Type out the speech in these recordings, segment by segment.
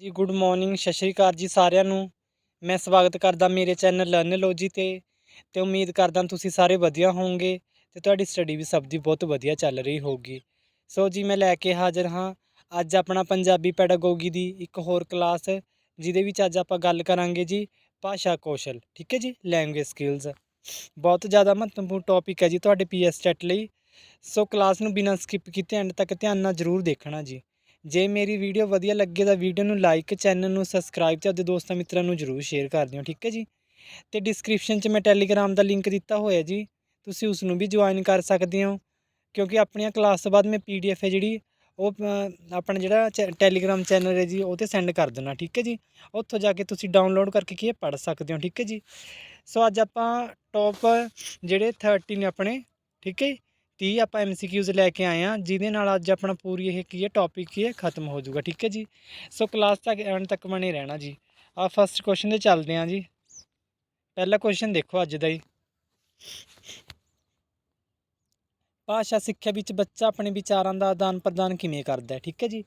ਜੀ good morning ਸਤਿ ਸ਼੍ਰੀ ਅਕਾਲ ਜੀ ਸਾਰਿਆਂ ਨੂੰ। ਮੈਂ ਸਵਾਗਤ ਕਰਦਾ ਮੇਰੇ ਚੈਨਲ ਲਰਨਲੋਜੀ ਤੇ ਤੇ ਉਮੀਦ ਕਰਦਾ ਤੁਸੀਂ ਸਾਰੇ ਵਧੀਆ ਹੋਵੋਗੇ ਤੇ ਤੁਹਾਡੀ ਸਟੱਡੀ ਵੀ ਸਭ ਦੀ ਬਹੁਤ ਵਧੀਆ ਚੱਲ ਰਹੀ ਹੋਊਗੀ। ਸੋ ਜੀ, ਮੈਂ ਲੈ ਕੇ ਹਾਜ਼ਰ ਹਾਂ। ਅੱਜ ਆਪਣਾ ਪੰਜਾਬੀ ਪੈਡਾਗੋਗੀ ਦੀ ਇੱਕ ਹੋਰ ਕਲਾਸ ਜਿਹਦੇ ਵਿੱਚ ਅੱਜ ਆਪਾਂ ਗੱਲ ਕਰਾਂਗੇ ਜੀ ਭਾਸ਼ਾ ਕੌਸ਼ਲ, ਠੀਕ ਹੈ ਜੀ? ਲੈਂਗੁਏਜ ਸਕਿੱਲਸ ਬਹੁਤ ਜ਼ਿਆਦਾ ਮਹੱਤਵਪੂਰਨ ਟੌਪਿਕ ਹੈ ਜੀ ਤੁਹਾਡੇ ਪੀਐਸ ਟੈਟ ਲਈ। ਸੋ ਕਲਾਸ ਨੂੰ ਬਿਨਾਂ ਸਕਿਪ ਕੀਤੇ ਐਂਡ ਤੱਕ ਧਿਆਨ ਨਾਲ ਜ਼ਰੂਰ ਦੇਖਣਾ ਜੀ। ਜੇ ਮੇਰੀ ਵੀਡੀਓ ਵਧੀਆ ਲੱਗੇ ਤਾਂ ਵੀਡੀਓ ਨੂੰ ਲਾਈਕ ਚੈਨਲ ਨੂੰ ਸਬਸਕ੍ਰਾਈਬ ਤੇ ਆਪਣੇ ਦੋਸਤਾਂ ਮਿੱਤਰਾਂ ਨੂੰ ਜਰੂਰ ਸ਼ੇਅਰ ਕਰ ਦਿਓ, ਠੀਕ ਹੈ ਜੀ? ਤੇ ਡਿਸਕ੍ਰਿਪਸ਼ਨ 'ਚ ਮੈਂ ਟੈਲੀਗ੍ਰਾਮ ਦਾ ਲਿੰਕ ਦਿੱਤਾ ਹੋਇਆ ਜੀ, ਤੁਸੀਂ ਉਸ ਨੂੰ ਵੀ ਜੁਆਇਨ ਕਰ ਸਕਦੇ ਹੋ, ਕਿਉਂਕਿ ਆਪਣੀਆਂ ਕਲਾਸ ਤੋਂ ਬਾਅਦ ਮੈਂ ਪੀਡੀਐਫ ਹੈ ਜਿਹੜੀ, ਉਹ ਆਪਣਾ ਜਿਹੜਾ ਟੈਲੀਗ੍ਰਾਮ ਚੈਨਲ ਹੈ ਜੀ, ਉਹ ਤੇ ਸੈਂਡ ਕਰ ਦੇਣਾ, ਠੀਕ ਹੈ ਜੀ? ਉੱਥੋਂ ਜਾ ਕੇ ਤੁਸੀਂ ਡਾਊਨਲੋਡ ਕਰਕੇ ਕੀ ਪੜ੍ਹ ਸਕਦੇ ਹੋ, ਠੀਕ ਹੈ ਜੀ? ਸੋ ਅੱਜ ਆਪਾਂ ਟੌਪ ਜਿਹੜੇ 30 ਨੇ ਆਪਣੇ, ਠੀਕ ਹੈ 30 ਆਪਾਂ ਐਮਸੀਕਿਊਜ਼ ਲੈ ਕੇ ਆਏ ਆ ਜਿਹਦੇ ਨਾਲ ਅੱਜ ਆਪਣਾ ਪੂਰੀ ਇਹ ਕੀ ਹੈ ਟੌਪਿਕ ਕੀ ਹੈ, ਖਤਮ ਹੋ ਜਾਊਗਾ, ਠੀਕ ਹੈ ਜੀ? ਸੋ ਕਲਾਸ ਤੱਕ ਐਂਡ ਤੱਕ ਬਣੇ ਰਹਿਣਾ ਜੀ। ਆ ਫਸਟ ਕੁਐਸਚਨ ਤੇ ਚੱਲਦੇ ਆ ਜੀ। ਪਹਿਲਾ ਕੁਐਸਚਨ ਦੇਖੋ ਅੱਜ ਦਾ ਹੀ ਭਾਸ਼ਾ ਸਿੱਖਿਆ ਵਿੱਚ ਬੱਚਾ ਆਪਣੇ ਵਿਚਾਰਾਂ ਦਾ ਆਦਾਨ ਪ੍ਰਦਾਨ ਕਿਵੇਂ ਕਰਦਾ ਹੈ, ਠੀਕ ਹੈ ਜੀ?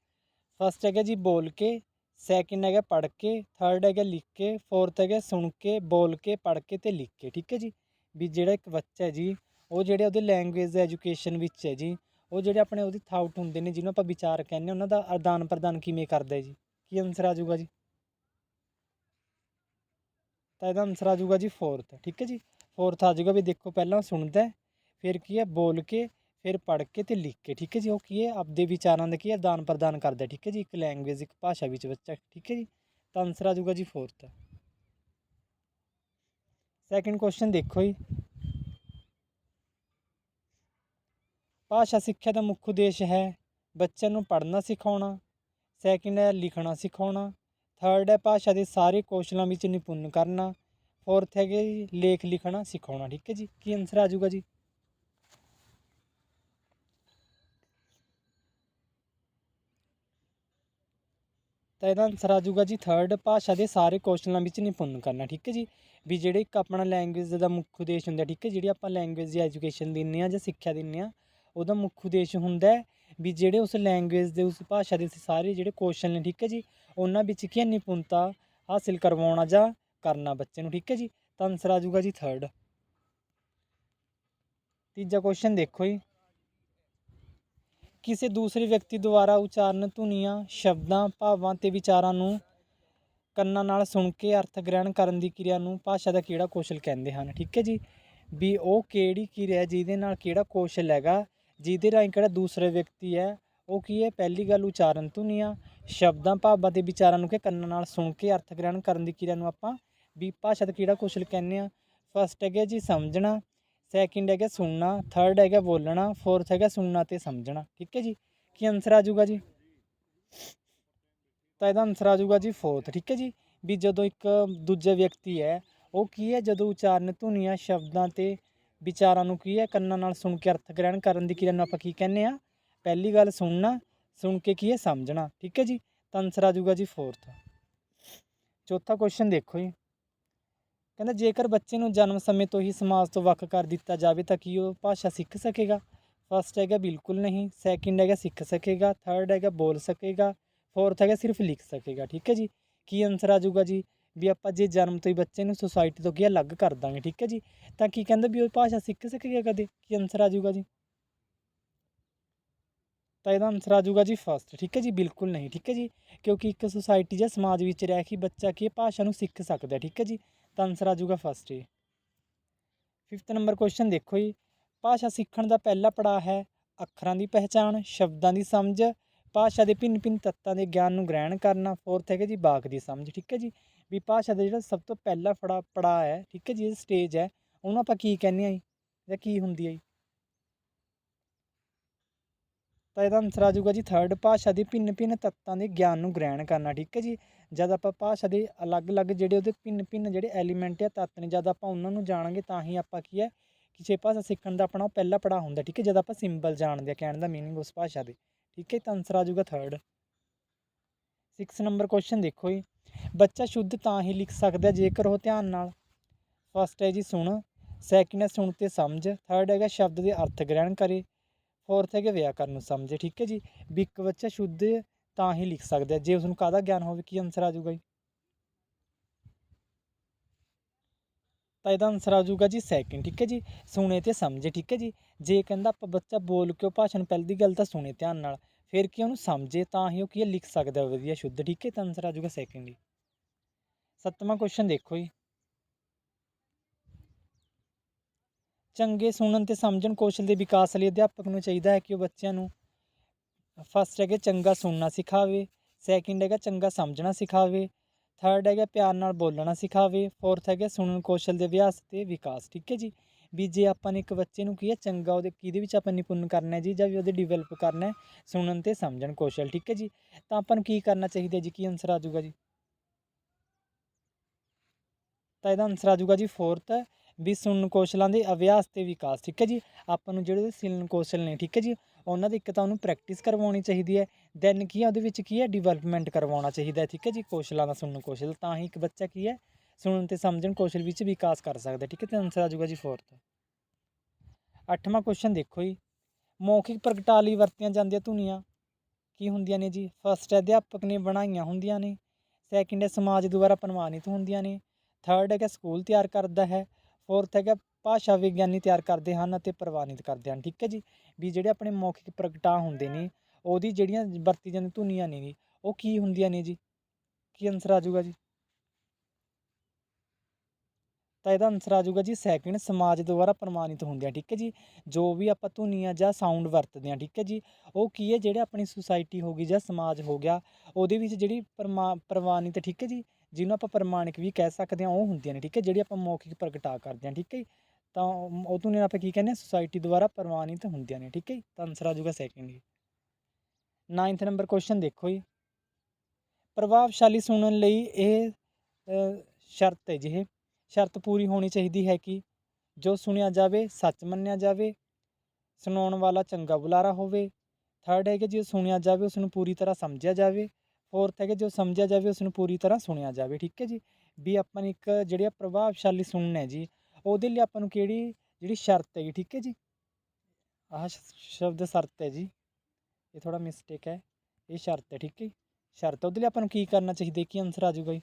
ਫਸਟ ਹੈਗਾ ਜੀ ਬੋਲ ਕੇ ਸੈਕਿੰਡ ਹੈਗਾ ਪੜ੍ਹ ਕੇ ਥਰਡ ਹੈਗਾ ਲਿਖ ਕੇ ਫੋਰਥ ਹੈਗਾ ਸੁਣ ਕੇ, ਬੋਲ ਕੇ, ਪੜ੍ਹ ਕੇ ਤੇ ਲਿਖ ਕੇ, ਠੀਕ ਹੈ ਜੀ? ਵੀ ਜਿਹੜਾ ਇੱਕ ਬੱਚਾ ਹੈ ਜੀ ਉਹ ਜਿਹੜੇ ਉਹਦੇ ਲੈਂਗੁਏਜ ਐਜੂਕੇਸ਼ਨ ਵਿੱਚ ਹੈ ਜੀ, ਉਹ ਜਿਹੜੇ ਆਪਣੇ ਉਹਦੇ ਥਾਊਟ ਹੁੰਦੇ ਨੇ, ਜਿਹਨੂੰ ਆਪਾਂ ਵਿਚਾਰ ਕਹਿੰਦੇ ਉਹਨਾਂ ਦਾ ਆਦਾਨ ਪ੍ਰਦਾਨ ਕਿਵੇਂ ਕਰਦਾ ਹੈ ਜੀ? ਕੀ ਆਨਸਰ ਆ ਜਾਊਗਾ ਜੀ? ਤਾਂ ਇਹਦਾ ਆਨਸਰ ਆ ਜਾਊਗਾ ਜੀ ਫੋਰਥ ਠੀਕ ਹੈ ਜੀ? ਫੋਰਥ ਆ ਜਾਊਗਾ ਵੀ ਦੇਖੋ ਪਹਿਲਾਂ ਸੁਣਦਾ, ਫਿਰ ਕੀ ਹੈ? ਬੋਲ ਕੇ, ਫਿਰ ਪੜ੍ਹ ਕੇ ਤੇ ਲਿਖ ਕੇ, ਠੀਕ ਹੈ ਜੀ? ਉਹ ਕੀ ਹੈ? ਆਪਦੇ ਵਿਚਾਰਾਂ ਦਾ ਕੀ ਹੈ ਆਦਾਨ ਪ੍ਰਦਾਨ ਕਰਦਾ, ਠੀਕ ਹੈ ਜੀ? ਇੱਕ ਲੈਂਗੁਏਜ ਇੱਕ ਭਾਸ਼ਾ ਵਿੱਚ ਬੱਚਾ, ਠੀਕ ਹੈ ਜੀ? ਤਾਂ ਆਨਸਰ ਆ ਜਾਊਗਾ ਜੀ ਫੋਰਥ ਸੈਕਿੰਡ ਕੁਐਸਚਨ ਦੇਖੋ ਜੀ। ਭਾਸ਼ਾ ਸਿੱਖਿਆ ਦਾ ਮੁੱਖ ਉਦੇਸ਼ ਹੈ ਬੱਚਿਆਂ ਨੂੰ ਪੜ੍ਹਨਾ ਸਿਖਾਉਣਾ ਸੈਕਿੰਡ ਹੈ ਲਿਖਣਾ ਸਿਖਾਉਣਾ ਥਰਡ ਹੈ ਭਾਸ਼ਾ ਦੇ ਸਾਰੇ ਕੌਸ਼ਲਾਂ ਵਿੱਚ ਨਿਪੁੰਨ ਕਰਨਾ ਫੋਰਥ ਹੈਗੇ ਜੀ ਲੇਖ ਲਿਖਣਾ ਸਿਖਾਉਣਾ, ਠੀਕ ਹੈ ਜੀ? ਕੀ ਆਨਸਰ ਆ ਜਾਊਗਾ ਜੀ? ਤਾਂ ਇਹਦਾ ਆਨਸਰ ਆ ਜਾਊਗਾ ਜੀ ਥਰਡ ਭਾਸ਼ਾ ਦੇ ਸਾਰੇ ਕੌਸ਼ਲਾਂ ਵਿੱਚ ਨਿਪੁੰਨ ਕਰਨਾ, ਠੀਕ ਹੈ ਜੀ? ਵੀ ਜਿਹੜੇ ਇੱਕ ਆਪਣਾ ਲੈਂਗੁਏਜ ਦਾ ਮੁੱਖ ਉਦੇਸ਼ ਹੁੰਦਾ, ਠੀਕ ਹੈ, ਜਿਹੜੀ ਆਪਾਂ ਲੈਂਗੁਏਜ ਦੀ ਐਜੂਕੇਸ਼ਨ ਦਿੰਦੇ ਆ ਜਾਂ ਸਿੱਖਿਆ ਦਿੰਦੇ ਆ ਉਹਦਾ ਮੁੱਖ ਉਦੇਸ਼ ਹੁੰਦਾ ਵੀ ਜਿਹੜੇ ਉਸ ਲੈਂਗੁਏਜ ਦੇ, ਉਸ ਭਾਸ਼ਾ ਦੇ ਸਾਰੇ ਜਿਹੜੇ ਕੌਸ਼ਲ ਨੇ, ਠੀਕ ਹੈ ਜੀ, ਉਹਨਾਂ ਵਿੱਚ ਕੀ ਨਿਪੁੰਨਤਾ ਹਾਸਿਲ ਕਰਵਾਉਣਾ ਜਾਂ ਕਰਨਾ ਬੱਚੇ ਨੂੰ, ਠੀਕ ਹੈ ਜੀ? ਤਾਂ ਆਨਸਰ ਆ ਜਾਊਗਾ ਜੀ ਥਰਡ ਤੀਜਾ ਕੁਐਸਚਨ ਦੇਖੋ ਜੀ। ਕਿਸੇ ਦੂਸਰੇ ਵਿਅਕਤੀ ਦੁਆਰਾ ਉਚਾਰਨ ਧੁਨੀਆਂ, ਸ਼ਬਦਾਂ, ਭਾਵਾਂ ਤੇ ਵਿਚਾਰਾਂ ਨੂੰ ਕੰਨਾਂ ਨਾਲ ਸੁਣ ਕੇ ਅਰਥ ਗ੍ਰਹਿਣ ਕਰਨ ਦੀ ਕਿਰਿਆ ਨੂੰ ਭਾਸ਼ਾ ਦਾ ਕਿਹੜਾ ਕੌਸ਼ਲ ਕਹਿੰਦੇ ਹਨ, ਠੀਕ ਹੈ ਜੀ? ਵੀ ਉਹ ਕਿਹੜੀ ਕਿਰਿਆ ਜਿਹਦੇ ਨਾਲ ਕਿਹੜਾ ਕੌਸ਼ਲ ਹੈਗਾ ਜਿਹਦੇ ਰਾਹੀਂ ਕਿਹੜਾ ਦੂਸਰਾ ਵਿਅਕਤੀ ਹੈ, ਉਹ ਕੀ ਹੈ, ਪਹਿਲੀ ਗੱਲ ਉਚਾਰਨ ਧੁਨੀਆਂ ਸ਼ਬਦਾਂ ਭਾਵਾਂ ਤੇ ਵਿਚਾਰਾਂ ਨੂੰ ਕਿ ਕੰਨਾਂ ਨਾਲ ਸੁਣ ਕੇ ਅਰਥ ਗ੍ਰਹਿਣ ਕਰਨ ਦੀ ਕਿਰਿਆ ਨੂੰ ਆਪਾਂ ਵੀ ਭਾਸ਼ਾ ਦਾ ਕਿਹੜਾ ਕੁਸ਼ਲ ਕਹਿੰਦੇ ਆ। ਫਸਟ ਹੈਗਾ ਜੀ ਸਮਝਣਾ ਸੈਕਿੰਡ ਹੈਗਾ ਸੁਣਨਾ ਥਰਡ ਹੈਗਾ ਬੋਲਣਾ ਫੋਰਥ ਹੈਗਾ ਸੁਣਨਾ ਤੇ ਸਮਝਣਾ। ਠੀਕ ਹੈ ਜੀ? ਕੀ ਆਨਸਰ ਆ ਜਾਊਗਾ ਜੀ? ਤਾਂ ਇਹਦਾ ਆਨਸਰ ਆ ਜਾਊਗਾ ਜੀ ਫੋਰਥ ਠੀਕ ਹੈ ਜੀ? ਵੀ ਜਦੋਂ ਇੱਕ ਦੂਜਾ ਵਿਅਕਤੀ ਹੈ, ਉਹ ਕੀ ਹੈ, ਜਦੋਂ ਉਚਾਰਨ ਧੁਨੀਆਂ ਸ਼ਬਦਾਂ ਤੇ ਵਿਚਾਰਾਂ ਨੂੰ ਕੀ ਹੈ, ਕੰਨਾਂ ਨਾਲ ਸੁਣ ਕੇ ਅਰਥ ਗ੍ਰਹਿਣ ਕਰਨ ਦੀ ਕਿਰਿਆ ਨੂੰ ਆਪਾਂ ਕੀ ਕਹਿੰਦੇ ਆ ਪਹਿਲੀ ਗੱਲ ਸੁਣਨਾ, ਸੁਣ ਕੇ ਕੀ ਹੈ, ਸਮਝਣਾ, ਠੀਕ ਹੈ ਜੀ? ਤਾਂ ਆਨਸਰ ਆ ਜਾਊਗਾ ਜੀ ਫੋਰਥ ਚੌਥਾ ਕੁਐਸਚਨ ਦੇਖੋ ਜੀ। ਕਹਿੰਦਾ, ਜੇਕਰ ਬੱਚੇ ਨੂੰ ਜਨਮ ਸਮੇਂ ਤੋਂ ਹੀ ਸਮਾਜ ਤੋਂ ਵੱਖ ਕਰ ਦਿੱਤਾ ਜਾਵੇ ਤਾਂ ਕੀ ਉਹ ਭਾਸ਼ਾ ਸਿੱਖ ਸਕੇਗਾ? ਫਸਟ ਹੈਗਾ ਬਿਲਕੁਲ ਨਹੀਂ ਸੈਕਿੰਡ ਹੈਗਾ ਸਿੱਖ ਸਕੇਗਾ ਥਰਡ ਹੈਗਾ ਬੋਲ ਸਕੇਗਾ ਫੋਰਥ ਹੈਗਾ ਸਿਰਫ ਲਿਖ ਸਕੇਗਾ, ਠੀਕ ਹੈ ਜੀ? ਕੀ ਆਨਸਰ ਆ ਜਾਊਗਾ ਜੀ? ਵੀ ਆਪਾਂ ਜੇ ਜਨਮ ਤੋਂ ਹੀ ਬੱਚੇ ਨੂੰ ਸੁਸਾਇਟੀ ਤੋਂ ਕੀ ਅਲੱਗ ਕਰ ਦਾਂਗੇ, ਠੀਕ ਹੈ ਜੀ? ਤਾਂ ਕੀ ਕਹਿੰਦੇ ਵੀ ਉਹ ਭਾਸ਼ਾ ਸਿੱਖ ਸਕੇਗਾ ਕਦੇ? ਕੀ ਆਨਸਰ ਆ ਜਾਊਗਾ ਜੀ? ਤਾਂ ਇਹਦਾ ਆਨਸਰ ਆ ਜਾਊਗਾ ਜੀ ਫਸਟ ਠੀਕ ਹੈ ਜੀ? ਬਿਲਕੁਲ ਨਹੀਂ, ਠੀਕ ਹੈ ਜੀ? ਕਿਉਂਕਿ ਇੱਕ ਸੁਸਾਇਟੀ ਜਾਂ ਸਮਾਜ ਵਿੱਚ ਰਹਿ ਕੇ ਬੱਚਾ ਕੀ ਭਾਸ਼ਾ ਨੂੰ ਸਿੱਖ ਸਕਦਾ, ਠੀਕ ਹੈ ਜੀ? ਤਾਂ ਆਨਸਰ ਆ ਜਾਊਗਾ ਫਸਟ ਜੀ ਫਿਫਥ ਨੰਬਰ ਕੁਐਸਚਨ ਦੇਖੋ ਜੀ। ਭਾਸ਼ਾ ਸਿੱਖਣ ਦਾ ਪਹਿਲਾ ਪੜਾਅ ਹੈ ਅੱਖਰਾਂ ਦੀ ਪਹਿਚਾਣ, ਸ਼ਬਦਾਂ ਦੀ ਸਮਝ, ਭਾਸ਼ਾ ਦੇ ਭਿੰਨ ਭਿੰਨ ਤੱਤਾਂ ਦੇ ਗਿਆਨ ਨੂੰ ਗ੍ਰਹਿਣ ਕਰਨਾ ਫੋਰਥ ਹੈਗਾ ਜੀ ਬਾਕ ਦੀ ਸਮਝ, ਠੀਕ ਹੈ ਜੀ? ਵੀ ਭਾਸ਼ਾ ਦਾ ਜਿਹੜਾ ਸਭ ਤੋਂ ਪਹਿਲਾ ਫੜਾ, ਪੜਾਅ ਹੈ, ਠੀਕ ਹੈ ਜੀ, ਇਹ ਸਟੇਜ ਹੈ, ਉਹਨੂੰ ਆਪਾਂ ਕੀ ਕਹਿੰਦੇ ਆ ਜੀ? ਜਾਂ ਕੀ ਹੁੰਦੀ ਹੈ ਜੀ? ਤਾਂ ਇਹਦਾ ਆਨਸਰ ਆ ਜਾਊਗਾ ਜੀ ਥਰਡ ਭਾਸ਼ਾ ਦੇ ਭਿੰਨ ਭਿੰਨ ਤੱਤਾਂ ਦੇ ਗਿਆਨ ਨੂੰ ਗ੍ਰਹਿਣ ਕਰਨਾ, ਠੀਕ ਹੈ ਜੀ? ਜਦ ਆਪਾਂ ਭਾਸ਼ਾ ਦੇ ਅਲੱਗ-ਅਲੱਗ ਜਿਹੜੇ ਉਹਦੇ ਭਿੰਨ ਭਿੰਨ ਜਿਹੜੇ ਐਲੀਮੈਂਟ ਆ ਤੱਤ ਨੇ, ਜਦ ਆਪਾਂ ਉਹਨਾਂ ਨੂੰ ਜਾਣਾਂਗੇ ਤਾਂ ਹੀ ਆਪਾਂ ਕੀ ਹੈ? ਕਿਸੇ ਭਾਸ਼ਾ ਸਿੱਖਣ ਦਾ ਆਪਣਾ ਉਹ ਪਹਿਲਾ ਪੜਾਅ ਹੁੰਦਾ, ਠੀਕ ਹੈ? ਜਦ ਆਪਾਂ ਸਿੰਬਲ ਜਾਣਦੇ ਆ ਕਹਿਣ ਦਾ ਮੀਨਿੰਗ ਉਸ ਭਾਸ਼ਾ ਦੇ, ਠੀਕ ਹੈ? ਤਾਂ ਆਨਸਰ ਆ ਜਾਊਗਾ ਥਰਡ 6 ਨੰਬਰ ਕੁਐਸਚਨ ਦੇਖੋ ਜੀ। ਬੱਚਾ ਸ਼ੁੱਧ ਤਾਂ ਹੀ ਲਿਖ ਸਕਦਾ ਜੇਕਰ ਉਹ ਧਿਆਨ ਨਾਲ। ਫਸਟ ਹੈ ਜੀ ਸੁਣ। ਸੈਕਿੰਡ ਹੈ ਸੁਣ ਤੇ ਸਮਝ। ਥਰਡ ਹੈਗਾ ਸ਼ਬਦ ਦੇ ਅਰਥ ਗ੍ਰਹਿਣ ਕਰੇ। ਫੋਰਥ ਹੈਗਾ ਵਿਆਕਰਨ ਨੂੰ ਸਮਝੇ, ਠੀਕ ਹੈ ਜੀ? ਵੀ ਇੱਕ ਬੱਚਾ ਸ਼ੁੱਧ ਤਾਂ ਹੀ ਲਿਖ ਸਕਦਾ ਜੇ ਉਸ ਨੂੰ ਕਾਹਦਾ ਗਿਆਨ ਹੋਵੇ, ਕੀ ਆਨਸਰ ਆ ਜਾਊਗਾ ਜੀ? ਤਾਂ ਇਹਦਾ ਆਨਸਰ ਆ ਜਾਊਗਾ ਜੀ ਸੈਕਿੰਡ ਠੀਕ ਹੈ ਜੀ? ਸੁਣੇ ਤੇ ਸਮਝੇ, ਠੀਕ ਹੈ ਜੀ? ਜੇ ਕਹਿੰਦਾ ਆਪਾਂ ਬੱਚਾ ਬੋਲ ਕੇ ਉਹ ਭਾਸ਼ਣ ਪਹਿਲੀ ਗੱਲ ਤਾਂ ਸੁਣੇ ਧਿਆਨ ਨਾਲ। ਫਿਰ ਕੀ ਉਹਨੂੰ ਸਮਝੇ ਤਾਂ ਹੀ ਉਹ ਕੀ ਹੈ, ਲਿਖ ਸਕਦਾ ਵਧੀਆ, ਸ਼ੁੱਧ, ਠੀਕ ਹੈ ਤਾਂ ਆਨਸਰ ਆ ਜਾਊਗਾ ਸੈਕਿੰਡ ਜੀ ਸੱਤਵਾਂ ਕੁਐਸਚਨ ਦੇਖੋ ਜੀ। ਚੰਗੇ ਸੁਣਨ ਤੇ ਸਮਝਣ ਕੌਸ਼ਲ ਦੇ ਵਿਕਾਸ ਲਈ ਅਧਿਆਪਕ ਨੂੰ ਚਾਹੀਦਾ ਹੈ ਕਿ ਉਹ ਬੱਚਿਆਂ ਨੂੰ ਫਸਟ ਹੈਗਾ ਚੰਗਾ ਸੁਣਨਾ ਸਿਖਾਵੇ ਸੈਕਿੰਡ ਹੈਗਾ ਚੰਗਾ ਸਮਝਣਾ ਸਿਖਾਵੇ ਥਰਡ ਹੈਗਾ ਪਿਆਰ ਨਾਲ ਬੋਲਣਾ ਸਿਖਾਵੇ ਫੋਰਥ ਹੈਗਾ ਸੁਣਨ ਕੌਸ਼ਲ ਦੇ ਅਭਿਆਸ ਤੇ ਵਿਕਾਸ, ਠੀਕ ਹੈ ਜੀ। ਵੀ ਜੇ ਆਪਾਂ ਨੇ ਇੱਕ ਬੱਚੇ ਨੂੰ ਕੀ ਹੈ, ਚੰਗਾ ਉਹਦੇ ਕਿਹਦੇ ਵਿੱਚ ਆਪਾਂ ਨਿਪੁੰਨ ਕਰਨਾ ਹੈ ਜੀ, ਜਾਂ ਵੀ ਉਹਦੇ ਡਿਵੈਲਪ ਕਰਨਾ ਹੈ, ਸੁਣਨ ਤੇ ਸਮਝਣ ਕੌਸ਼ਲ, ਠੀਕ ਹੈ ਜੀ? ਤਾਂ ਆਪਾਂ ਨੂੰ ਕੀ ਕਰਨਾ ਚਾਹੀਦਾ ਜੀ? ਕੀ ਆਨਸਰ ਆ ਜਾਊਗਾ ਜੀ? ਤਾਂ ਇਹਦਾ ਆਨਸਰ ਆ ਜਾਊਗਾ ਜੀ ਫੋਰਥ ਵੀ ਸੁਣਨ ਕੌਸ਼ਲਾਂ ਦੇ ਅਭਿਆਸ ਤੇ ਵਿਕਾਸ, ਠੀਕ ਹੈ ਜੀ? ਆਪਾਂ ਨੂੰ ਜਿਹੜੇ ਸੁਣਨ ਕੌਸ਼ਲ ਨੇ, ਠੀਕ ਹੈ ਜੀ? ਉਹਨਾਂ ਦੀ ਇੱਕ ਤਾਂ ਉਹਨੂੰ ਪ੍ਰੈਕਟਿਸ ਕਰਵਾਉਣੀ ਚਾਹੀਦੀ ਹੈ ਦੈਨ ਕੀ ਹੈ, ਉਹਦੇ ਵਿੱਚ ਕੀ ਹੈ ਡਿਵੈਲਪਮੈਂਟ ਕਰਵਾਉਣਾ ਚਾਹੀਦਾ ਠੀਕ ਹੈ ਜੀ? ਕੌਸ਼ਲਾਂ ਦਾ ਸੁਣਨ ਕੌਸ਼ਲ, ਤਾਂ ਹੀ ਇੱਕ ਬੱਚਾ ਕੀ ਹੈ ਸੁਣਨ ਤੇ ਸਮਝਣ ਕੌਸ਼ਲ ਵਿੱਚ ਵਿਕਾਸ ਕਰ ਸਕਦਾ ਠੀਕ ਹੈ ਤੇ ਆਨਸਰ ਆ ਜਾਊਗਾ ਜੀ ਫੋਰਥ ਅੱਠਵਾਂ ਕੁਐਸਚਨ ਦੇਖੋ ਜੀ। ਮੌਖਿਕ ਪ੍ਰਗਟਾਅ ਲਈ ਵਰਤੀਆਂ ਜਾਂਦੀਆਂ ਧੁਨੀਆਂ ਕੀ ਹੁੰਦੀਆਂ ਨੇ ਜੀ? ਫਸਟ ਅਧਿਆਪਕ ਨੇ ਬਣਾਈਆਂ ਹੁੰਦੀਆਂ ਨੇ। ਸੈਕਿੰਡ ਹੈ ਸਮਾਜ ਦੁਆਰਾ ਪ੍ਰਮਾਣਿਤ ਹੁੰਦੀਆਂ ਨੇ। ਥਰਡ ਹੈਗਾ ਸਕੂਲ ਤਿਆਰ ਕਰਦਾ ਹੈ। ਫੋਰਥ ਹੈਗਾ ਭਾਸ਼ਾ ਵਿਗਿਆਨੀ ਤਿਆਰ ਕਰਦੇ ਹਨ ਅਤੇ ਪ੍ਰਵਾਨਿਤ ਕਰਦੇ ਹਨ। ਠੀਕ ਹੈ ਜੀ? ਵੀ ਜਿਹੜੇ ਆਪਣੇ ਮੌਖਿਕ ਪ੍ਰਗਟਾਅ ਹੁੰਦੇ ਨੇ, ਉਹਦੀ ਜਿਹੜੀਆਂ ਵਰਤੀ ਜਾਂਦੀਆਂ ਧੁਨੀਆਂ ਨੇ ਜੀ, ਉਹ ਕੀ ਹੁੰਦੀਆਂ ਨੇ ਜੀ? ਕੀ ਆਨਸਰ ਆ ਜਾਊਗਾ ਜੀ? ਤਾਂ ਇਹਦਾ ਆਨਸਰ ਆ ਜਾਊਗਾ ਜੀ ਸੈਕਿੰਡ ਸਮਾਜ ਦੁਆਰਾ ਪ੍ਰਮਾਣਿਤ ਆ ਠੀਕ ਹੈ ਜੀ? ਜੋ ਵੀ ਆਪਾਂ ਧੁਨੀਆਂ ਜਾਂ ਸਾਊਂਡ ਵਰਤਦੇ ਹਾਂ, ਠੀਕ ਹੈ ਜੀ? ਉਹ ਕੀ ਹੈ? ਜਿਹੜੇ ਆਪਣੀ ਸੁਸਾਇਟੀ ਹੋ ਗਈ ਜਾਂ ਸਮਾਜ ਹੋ ਗਿਆ, ਉਹਦੇ ਵਿੱਚ ਜਿਹੜੀ ਪ੍ਰਮਾ, ਪ੍ਰਵਾਨਿਤ, ਠੀਕ ਹੈ ਜੀ? ਜਿਹਨੂੰ ਆਪਾਂ ਪ੍ਰਮਾਣਿਕ ਵੀ ਕਹਿ ਸਕਦੇ ਹਾਂ, ਉਹ ਹੁੰਦੀਆਂ ਨੇ, ਠੀਕ ਹੈ? ਜਿਹੜੀ ਆਪਾਂ ਮੌਖਿਕ ਪ੍ਰਗਟਾ ਕਰਦੇ ਹਾਂ, ਠੀਕ ਹੈ ਜੀ? ਤਾਂ ਉਹ ਧੁਨੀਆਂ ਆਪਾਂ ਕੀ ਕਹਿੰਦੇ ਹਾਂ? ਸੁਸਾਇਟੀ ਦੁਆਰਾ ਪ੍ਰਵਾਨਿਤ ਹੁੰਦੀਆਂ ਨੇ, ਠੀਕ ਹੈ ਜੀ? ਤਾਂ ਆਨਸਰ ਆ ਜਾਊਗਾ ਸੈਕਿੰਡ ਜੀ। ਨਾਈਨਥ ਨੰਬਰ ਕੁਐਸਚਨ ਦੇਖੋ ਜੀ। ਪ੍ਰਭਾਵਸ਼ਾਲੀ ਸੁਣਨ ਲਈ ਇਹ ਸ਼ਰਤ ਹੈ ਜੀ ਇਹ। ਸ਼ਰਤ ਪੂਰੀ ਹੋਣੀ ਚਾਹੀਦੀ ਹੈ ਕਿ ਜੋ ਸੁਣਿਆ ਜਾਵੇ, ਸੱਚ ਮੰਨਿਆ ਜਾਵੇ, ਸੁਣਾਉਣ ਵਾਲਾ ਚੰਗਾ ਬੁਲਾਰਾ ਹੋਵੇ। ਥਰਡ ਹੈ ਕਿ ਜੋ ਸੁਣਿਆ ਜਾਵੇ ਉਸ ਨੂੰ ਪੂਰੀ ਤਰ੍ਹਾਂ ਸਮਝਿਆ ਜਾਵੇ। ਫੋਰਥ ਹੈ ਕਿ ਜੋ ਸਮਝਿਆ ਜਾਵੇ ਉਸ ਨੂੰ ਪੂਰੀ ਤਰ੍ਹਾਂ ਸੁਣਿਆ ਜਾਵੇ। ਠੀਕ ਹੈ ਜੀ? ਵੀ ਆਪਾਂ ਨੇ ਇੱਕ ਜਿਹੜੀ ਆ ਪ੍ਰਭਾਵਸ਼ਾਲੀ ਸੁਣਨਾ ਹੈ ਜੀ, ਉਹਦੇ ਲਈ ਆਪਾਂ ਨੂੰ ਕਿਹੜੀ, ਜਿਹੜੀ ਸ਼ਰਤ ਹੈਗੀ ਠੀਕ ਹੈ ਜੀ? ਆਹ ਸ਼ਬਦ ਸ਼ਰਤ ਹੈ ਜੀ। ਇਹ ਥੋੜਾ ਮਿਸਟੇਕ ਹੈ। ਇਹ ਸ਼ਰਤ ਹੈ, ਠੀਕ ਹੈ ਜੀ? ਸ਼ਰਤ ਉਹਦੇ ਲਈ ਆਪਾਂ ਨੂੰ ਕੀ ਕਰਨਾ ਚਾਹੀਦਾ ਕੀ ਆਨਸਰ ਆ ਜਾਊਗਾ ਜੀ?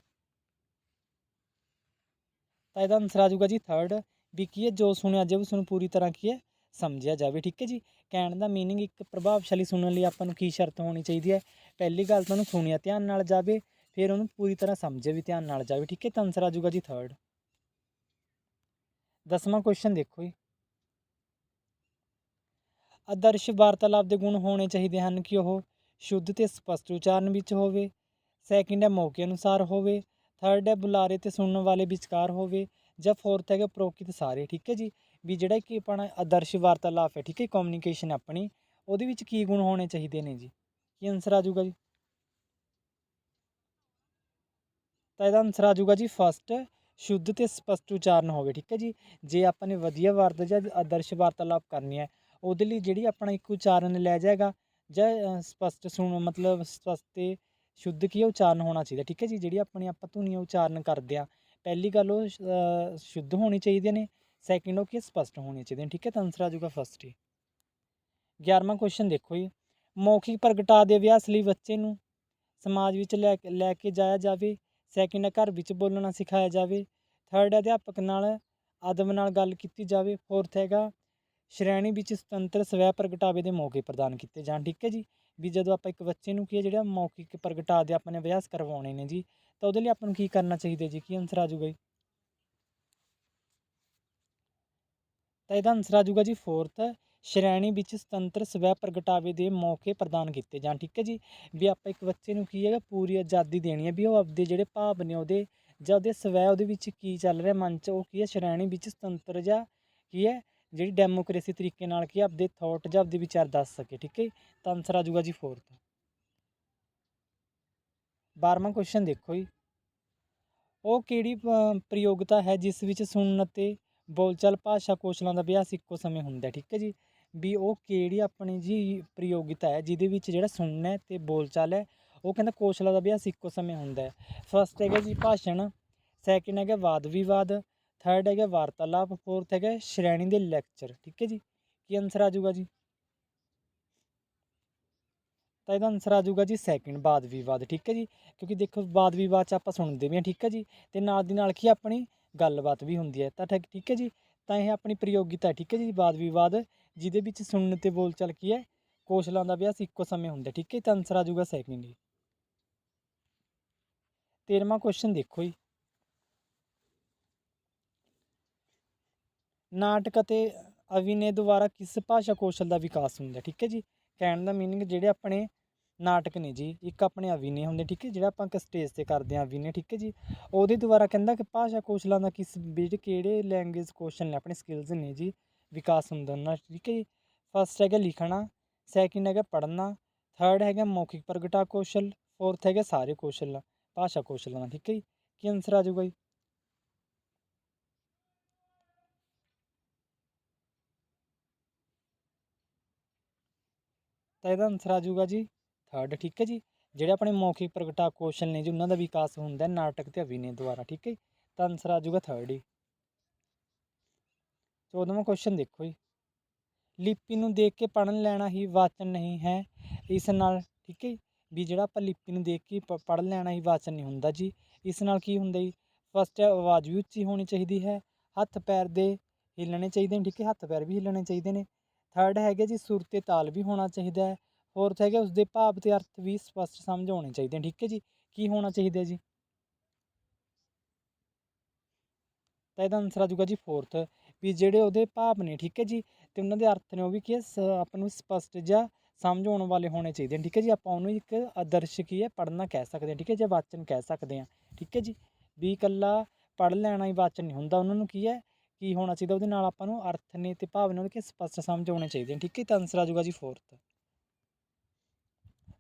ਤਾਂ ਇਹਦਾ ਆਨਸਰ ਆ ਜਾਊਗਾ ਜੀ ਥਰਡ ਵੀ ਕੀ ਹੈ, ਜੋ ਸੁਣਿਆ ਜਾਵੇ ਉਸ ਨੂੰ ਪੂਰੀ ਤਰ੍ਹਾਂ ਕੀ ਹੈ, ਸਮਝਿਆ ਜਾਵੇ, ਠੀਕ ਹੈ ਜੀ? ਕਹਿਣ ਦਾ ਮੀਨਿੰਗ ਇੱਕ ਪ੍ਰਭਾਵਸ਼ਾਲੀ ਸੁਣਨ ਲਈ ਆਪਾਂ ਨੂੰ ਕੀ ਸ਼ਰਤ ਹੋਣੀ ਚਾਹੀਦੀ ਹੈ? ਪਹਿਲੀ ਗੱਲ ਤਾਂ ਉਹਨੂੰ ਸੁਣਿਆ ਧਿਆਨ ਨਾਲ ਜਾਵੇ, ਫਿਰ ਉਹਨੂੰ ਪੂਰੀ ਤਰ੍ਹਾਂ ਸਮਝਿਆ ਵੀ ਧਿਆਨ ਨਾਲ ਜਾਵੇ, ਠੀਕ ਹੈ? ਤਾਂ ਆਨਸਰ ਆ ਜਾਊਗਾ ਜੀ ਥਰਡ ਦਸਵਾਂ ਕੁਐਸਚਨ ਦੇਖੋ ਜੀ। ਆਦਰਸ਼ ਵਾਰਤਾਲਾਪ ਦੇ ਗੁਣ ਹੋਣੇ ਚਾਹੀਦੇ ਹਨ ਕਿ ਉਹ ਸ਼ੁੱਧ ਤੇ ਸਪਸ਼ਟ ਉਚਾਰਨ ਵਿੱਚ ਹੋਵੇ ਸੈਕਿੰਡ ਹੈ ਮੌਕੇ ਅਨੁਸਾਰ ਹੋਵੇ ਥਰਡ ਹੈ ਬੁਲਾਰੇ ਤੇ ਸੁਣਨ ਵਾਲੇ ਵਿਚਕਾਰ ਹੋਵੇ ਜਾਂ ਫੋਰਥ ਹੈਗਾ ਪ੍ਰੋਕਿਤ ਸਾਰੇ ਠੀਕ ਹੈ ਜੀ? ਵੀ ਜਿਹੜਾ ਕਿ ਆਪਣਾ ਆਦਰਸ਼ ਵਾਰਤਾਲਾਪ ਹੈ ਠੀਕ ਹੈ ਕਮਿਊਨੀਕੇਸ਼ਨ ਆਪਣੀ ਉਹਦੇ ਵਿੱਚ ਕੀ ਗੁਣ ਹੋਣੇ ਚਾਹੀਦੇ ਨੇ ਜੀ? ਕੀ ਆਨਸਰ ਆ ਜਾਊਗਾ ਜੀ? ਤਾਂ ਇਹਦਾ ਆਨਸਰ ਆ ਜਾਊਗਾ ਜੀ ਫਸਟ ਸ਼ੁੱਧ ਤੇ ਸਪਸ਼ਟ ਉਚਾਰਨ ਹੋਵੇ ਠੀਕ ਹੈ ਜੀ? ਜੇ ਆਪਾਂ ਨੇ ਵਧੀਆ ਵਾਰਤਾ ਜਾਂ ਆਦਰਸ਼ ਵਾਰਤਾਲਾਪ ਕਰਨੀ ਹੈ ਉਹਦੇ ਲਈ ਜਿਹੜੀ ਆਪਣਾ ਇੱਕ ਉਚਾਰਨ ਲੈ ਜਾਏਗਾ ਜਾਂ ਅ, ਸਪਸ਼ਟ ਸੁਣ ਮਤਲਬ ਸਪਸ਼ਟ ਤੇ ਸ਼ੁੱਧ ਕੀ ਹੈ ਉਚਾਰਨ ਹੋਣਾ ਚਾਹੀਦਾ ਠੀਕ ਹੈ ਜੀ? ਜਿਹੜੀ ਆਪਣੀ ਆਪਾਂ ਧੁਨੀਆਂ ਉਚਾਰਨ ਕਰਦੇ ਆ ਪਹਿਲੀ ਗੱਲ ਉਹ ਸ਼ੁੱਧ ਹੋਣੀ ਚਾਹੀਦੀਆਂ ਨੇ ਸੈਕਿੰਡ ਉਹ ਕੀ ਹੈ, ਸਪਸ਼ਟ ਹੋਣੀ ਚਾਹੀਦੀਆਂ ਨੇ ਠੀਕ ਹੈ? ਤਾਂ ਆਨਸਰ ਆ ਜਾਊਗਾ ਫਸਟ ਹੀ। 11ਵਾਂ ਕੁਐਸਚਨ ਦੇਖੋ ਜੀ ਮੌਖਿਕ ਪ੍ਰਗਟਾਅ ਦੇ ਅਭਿਆਸ ਲਈ ਬੱਚੇ ਨੂੰ ਸਮਾਜ ਵਿੱਚ ਲੈ ਲੈ ਕੇ ਜਾਇਆ ਜਾਵੇ ਸੈਕਿੰਡ ਹੈ ਘਰ ਵਿੱਚ ਬੋਲਣਾ ਸਿਖਾਇਆ ਜਾਵੇ ਥਰਡ ਅਧਿਆਪਕ ਨਾਲ ਆਦਮ ਨਾਲ ਗੱਲ ਕੀਤੀ ਜਾਵੇ ਫੋਰਥ ਹੈਗਾ ਸ਼੍ਰੇਣੀ ਵਿੱਚ ਸੁਤੰਤਰ ਸਵੈ ਪ੍ਰਗਟਾਵੇ ਦੇ ਮੌਕੇ ਪ੍ਰਦਾਨ ਕੀਤੇ ਜਾਣ। ਠੀਕ ਹੈ ਜੀ? ਵੀ ਜਦੋਂ ਆਪਾਂ ਇੱਕ ਬੱਚੇ ਨੂੰ ਕੀ ਹੈ, ਜਿਹੜਾ ਮੌਖਿਕ ਪ੍ਰਗਟਾ ਦੇ ਆਪਾਂ ਨੇ ਅਭਿਆਸ ਕਰਵਾਉਣੇ ਨੇ ਜੀ, ਤਾਂ ਉਹਦੇ ਲਈ ਆਪਾਂ ਨੂੰ ਕੀ ਕਰਨਾ ਚਾਹੀਦਾ ਜੀ? ਕੀ ਆਨਸਰ ਆ ਜੂਗਾ ਜੀ? ਤਾਂ ਇਹਦਾ ਆਨਸਰ ਆ ਜੂਗਾ ਜੀ ਫੋਰਥ ਸ਼੍ਰੇਣੀ ਵਿੱਚ ਸੁਤੰਤਰ ਸਵੈ ਪ੍ਰਗਟਾਵੇ ਦੇ ਮੌਕੇ ਪ੍ਰਦਾਨ ਕੀਤੇ ਜਾਣ। ਠੀਕ ਹੈ ਜੀ? ਵੀ ਆਪਾਂ ਇੱਕ ਬੱਚੇ ਨੂੰ ਕੀ ਹੈਗਾ, ਪੂਰੀ ਆਜ਼ਾਦੀ ਦੇਣੀ ਹੈ ਵੀ ਉਹ ਆਪਦੇ ਜਿਹੜੇ ਭਾਵ ਨੇ ਉਹਦੇ, ਜਾਂ ਉਹਦੇ ਸਵੈ ਉਹਦੇ ਵਿੱਚ ਕੀ ਚੱਲ ਰਿਹਾ, ਮਨ 'ਚ ਉਹ ਕੀ ਹੈ, ਸ਼੍ਰੇਣੀ ਵਿੱਚ ਸੁਤੰਤਰ ਜਾਂ ਕੀ ਹੈ ਜਿਹੜੀ ਡੈਮੋਕ੍ਰੇਸੀ ਤਰੀਕੇ ਨਾਲ ਕੀ ਆਪਦੇ ਥਾਟ ਜਾਂ ਆਪਦੇ ਵਿਚਾਰ ਦੱਸ ਸਕੇ ਠੀਕ ਹੈ ਜੀ? ਤਾਂ ਆਨਸਰ ਆ ਜਾਊਗਾ ਜੀ ਫੋਰਥ 12ਵਾਂ ਕੁਐਸਚਨ ਦੇਖੋ ਜੀ। ਉਹ ਕਿਹੜੀ ਅ, ਪ੍ਰਯੋਗਤਾ ਹੈ ਜਿਸ ਵਿੱਚ ਸੁਣਨ ਅਤੇ ਬੋਲਚਾਲ ਭਾਸ਼ਾ ਕੌਸ਼ਲਾਂ ਦਾ ਅਭਿਆਸ ਇੱਕੋ ਸਮੇਂ ਹੁੰਦਾ ਠੀਕ ਹੈ ਜੀ? ਵੀ ਉਹ ਕਿਹੜੀ ਆਪਣੀ ਜੀ ਪ੍ਰਯੋਗਿਤਾ ਹੈ ਜਿਹਦੇ ਵਿੱਚ ਜਿਹੜਾ ਸੁਣਨਾ ਹੈ ਤੇ ਬੋਲਚਾਲ ਹੈ ਉਹ ਕਹਿੰਦਾ ਕੌਸ਼ਲਾਂ ਦਾ ਅਭਿਆਸ ਇੱਕੋ ਸਮੇਂ ਹੁੰਦਾ ਹੈ। ਫਸਟ ਹੈਗਾ ਜੀ ਭਾਸ਼ਣ ਸੈਕਿੰਡ ਹੈਗਾ ਵਾਦ ਵਿਵਾਦ ਥਰਡ ਹੈਗਾ ਵਾਰਤਾਲਾਪ ਫੋਰਥ ਹੈਗਾ ਸ਼੍ਰੇਣੀ ਦੇ ਲੈਕਚਰ ਠੀਕ ਹੈ ਜੀ? ਕੀ ਆਨਸਰ ਆ ਜਾਊਗਾ ਜੀ? ਤਾਂ ਇਹਦਾ ਆਨਸਰ ਆ ਜਾਊਗਾ ਜੀ ਸੈਕਿੰਡ ਬਾਦ ਵਿਵਾਦ, ਠੀਕ ਹੈ ਜੀ? ਕਿਉਂਕਿ ਦੇਖੋ ਬਾਦ ਵਿਵਾਦ ਚ ਆਪਾਂ ਸੁਣਦੇ ਵੀ ਹਾਂ, ਠੀਕ ਹੈ ਜੀ? ਤੇ ਨਾਲ ਦੀ ਨਾਲ ਕੀ ਆਪਣੀ ਗੱਲਬਾਤ ਵੀ ਹੁੰਦੀ ਹੈ, ਤਾਂ ਠੀਕ ਠੀਕ ਹੈ ਜੀ? ਤਾਂ ਇਹ ਆਪਣੀ ਪ੍ਰਯੋਗਿਤਾ, ਠੀਕ ਹੈ ਜੀ? ਬਾਦ ਵਿਵਾਦ, ਜਿਹਦੇ ਵਿੱਚ ਸੁਣਨ ਤੇ ਬੋਲਚਾਲ ਕੀ ਹੈ? ਕੌਸ਼ਲਾਂ ਦਾ ਅਭਿਆਸ ਇੱਕੋ ਸਮੇਂ ਹੁੰਦਾ, ਠੀਕ ਹੈ? ਤਾਂ ਆਨਸਰ ਆ ਜਾਊਗਾ ਸੈਕਿੰਡ ਜੀ 13ਵਾਂ ਕੁਐਸਚਨ ਦੇਖੋ ਜੀ। ਨਾਟਕ ਅਤੇ ਅਭਿਨੇ ਦੁਆਰਾ ਕਿਸ ਭਾਸ਼ਾ ਕੌਸ਼ਲ ਦਾ ਵਿਕਾਸ ਹੁੰਦਾ, ਠੀਕ ਹੈ ਜੀ? ਕਹਿਣ ਦਾ ਮੀਨਿੰਗ ਜਿਹੜੇ ਆਪਣੇ ਨਾਟਕ ਨੇ ਜੀ, ਇੱਕ ਆਪਣੇ ਅਭਿਨੇ ਹੁੰਦੇ, ਠੀਕ ਹੈ? ਜਿਹੜਾ ਆਪਾਂ ਇੱਕ ਸਟੇਜ ਤੇ ਕਰਦੇ ਹਾਂ ਅਭਿਨੇ, ਠੀਕ ਹੈ ਜੀ? ਉਹਦੇ ਦੁਆਰਾ ਕਹਿੰਦਾ ਕਿ ਭਾਸ਼ਾ ਕੌਸ਼ਲਾਂ ਦਾ ਕਿਸ ਜਿਹੜੇ ਕਿਹੜੇ ਲੈਂਗੁਏਜ ਕੌਸ਼ਲ ਨੇ, ਆਪਣੇ ਸਕਿੱਲਸ ਨੇ ਜੀ, ਵਿਕਾਸ ਹੁੰਦਾ ਉਹਨਾਂ ਠੀਕ ਹੈ ਜੀ? ਫਸਟ ਹੈਗਾ ਲਿਖਣਾ ਸੈਕਿੰਡ ਹੈਗਾ ਪੜ੍ਹਨਾ ਥਰਡ ਹੈਗਾ ਮੌਖਿਕ ਪ੍ਰਗਟਾ ਕੌਸ਼ਲ ਫੋਰਥ ਹੈਗਾ ਸਾਰੇ ਕੌਸ਼ਲ, ਭਾਸ਼ਾ ਕੌਸ਼ਲਾਂ ਦਾ, ਠੀਕ ਹੈ ਜੀ? ਕੀ ਆਨਸਰ ਆ ਜਾਊਗਾ ਜੀ? ਤਾਂ ਇਹਦਾ ਆਨਸਰ ਆ ਜਾਊਗਾ ਜੀ ਥਰਡ ਠੀਕ ਹੈ ਜੀ? ਜਿਹੜੇ ਆਪਣੇ ਮੌਖਿਕ ਪ੍ਰਗਟਾ ਕੌਸ਼ਲ ਨੇ ਜੀ ਉਹਨਾਂ ਦਾ ਵਿਕਾਸ ਹੁੰਦਾ ਹੈ ਨਾਟਕ ਤੇ ਅਭਿਨੇ ਦੁਆਰਾ ਠੀਕ ਹੈ ਜੀ? ਤਾਂ ਆਨਸਰ ਆ ਜਾਊਗਾ ਥਰਡ ਹੀ। 14ਵਾਂ ਕੁਐਸਚਨ ਦੇਖੋ ਜੀ। ਲਿਪੀ ਨੂੰ ਦੇਖ ਕੇ ਪੜ੍ਹਨ ਲੈਣਾ ਹੀ ਵਾਚਨ ਨਹੀਂ ਹੈ ਇਸ ਨਾਲ ਠੀਕ ਹੈ ਜੀ, ਵੀ ਜਿਹੜਾ ਆਪਾਂ ਲਿਪੀ ਨੂੰ ਦੇਖ ਕੇ ਪ- ਲੈਣਾ ਹੀ ਵਾਚਨ ਨਹੀਂ ਹੁੰਦਾ ਜੀ। ਇਸ ਨਾਲ ਕੀ ਹੁੰਦਾ ਜੀ? ਫਸਟ ਆਵਾਜ਼ ਵੀ ਉੱਚੀ ਹੋਣੀ ਚਾਹੀਦੀ ਹੈ ਹੱਥ ਪੈਰ ਦੇ ਹਿੱਲਣੇ ਚਾਹੀਦੇ ਨੇ ਠੀਕ ਹੈ? ਹੱਥ ਪੈਰ ਵੀ ਹਿੱਲਣੇ ਚਾਹੀਦੇ ਨੇ। ਥਰਡ ਹੈਗੇ ਜੀ, ਸੁਰ ਤੇ ਤਾਲ ਵੀ ਹੋਣਾ ਚਾਹੀਦਾ ਹੈ। ਫੋਰਥ ਹੈਗਾ, ਉਸਦੇ ਭਾਵ ਤੇ ਅਰਥ ਵੀ ਸਪਸ਼ਟ ਸਮਝ ਆਉਣੇ ਚਾਹੀਦੇ ਨੇ, ਠੀਕ ਹੈ ਜੀ? ਕੀ ਹੋਣਾ ਚਾਹੀਦਾ ਜੀ? ਤਾਂ ਇਹਦਾ ਆਨਸਰ ਆ ਜਾਊਗਾ ਜੀ ਫੋਰਥ ਵੀ ਜਿਹੜੇ ਉਹਦੇ ਭਾਵ ਨੇ, ਠੀਕ ਹੈ ਜੀ? ਤੇ ਉਹਨਾਂ ਦੇ ਅਰਥ ਨੇ ਉਹ ਵੀ ਕੀ ਹੈ, ਸ- ਆਪਾਂ ਨੂੰ ਸਪਸ਼ਟ ਜਾਂ ਸਮਝ ਆਉਣ ਵਾਲੇ ਹੋਣੇ ਚਾਹੀਦੇ ਨੇ, ਠੀਕ ਹੈ ਜੀ? ਆਪਾਂ ਉਹਨੂੰ ਇੱਕ ਆਦਰਸ਼ ਕੀ ਹੈ, ਪੜ੍ਹਨਾ ਕਹਿ ਸਕਦੇ ਹਾਂ, ਠੀਕ ਹੈ ਜਾਂ ਵਾਚਨ ਕਹਿ ਸਕਦੇ ਹਾਂ, ਠੀਕ ਹੈ ਜੀ? ਵੀ ਇਕੱਲਾ ਪੜ੍ਹ ਲੈਣਾ ਹੀ ਵਾਚਨ ਨਹੀਂ ਹੁੰਦਾ, ਉਹਨਾਂ ਨੂੰ ਕੀ ਹੈ? ਕੀ ਹੋਣਾ ਚਾਹੀਦਾ ਉਹਦੇ ਨਾਲ ਆਪਾਂ ਨੂੰ ਅਰਥ ਨੇ ਤੇ ਭਾਵਨਾ ਨੇ ਉਹਦੇ ਕਿ ਸਪਸ਼ਟ ਸਮਝ ਆਉਣੇ ਚਾਹੀਦੇ ਨੇ, ਠੀਕ ਹੈ ਤਾਂ ਆਨਸਰ ਆ ਜਾਊਗਾ ਜੀ ਫੋਰਥ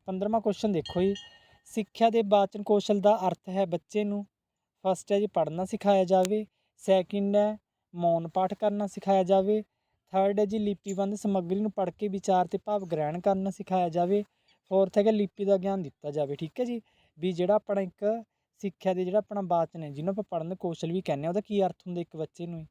15ਵਾਂ ਕੁਐਸਚਨ ਦੇਖੋ ਜੀ। ਸਿੱਖਿਆ ਦੇ ਵਾਚਨ ਕੌਸ਼ਲ ਦਾ ਅਰਥ ਹੈ ਬੱਚੇ ਨੂੰ। ਫਸਟ ਹੈ ਜੀ, ਪੜ੍ਹਨਾ ਸਿਖਾਇਆ ਜਾਵੇ। ਸੈਕਿੰਡ ਹੈ, ਮੌਨ ਪਾਠ ਕਰਨਾ ਸਿਖਾਇਆ ਜਾਵੇ। ਥਰਡ ਹੈ ਜੀ ਲਿਪੀਬੰਦ ਸਮੱਗਰੀ ਨੂੰ ਪੜ੍ਹ ਕੇ ਵਿਚਾਰ ਤੇ ਭਾਵ ਗ੍ਰਹਿਣ ਕਰਨਾ ਸਿਖਾਇਆ ਜਾਵੇ। ਫੋਰਥ ਹੈਗਾ, ਲਿਪੀ ਦਾ ਗਿਆਨ ਦਿੱਤਾ ਜਾਵੇ, ਠੀਕ ਹੈ ਜੀ? ਵੀ ਜਿਹੜਾ ਆਪਣਾ ਇੱਕ ਸਿੱਖਿਆ ਦੇ ਜਿਹੜਾ ਆਪਣਾ ਵਾਚਨ ਹੈ, ਜਿਹਨੂੰ ਆਪਾਂ ਪੜ੍ਹਨ ਕੌਸ਼ਲ ਵੀ ਕਹਿੰਦੇ ਆ ਉਹਦਾ ਕੀ ਅਰਥ ਹੁੰਦਾ ਇੱਕ ਬੱਚੇ ਨੂੰ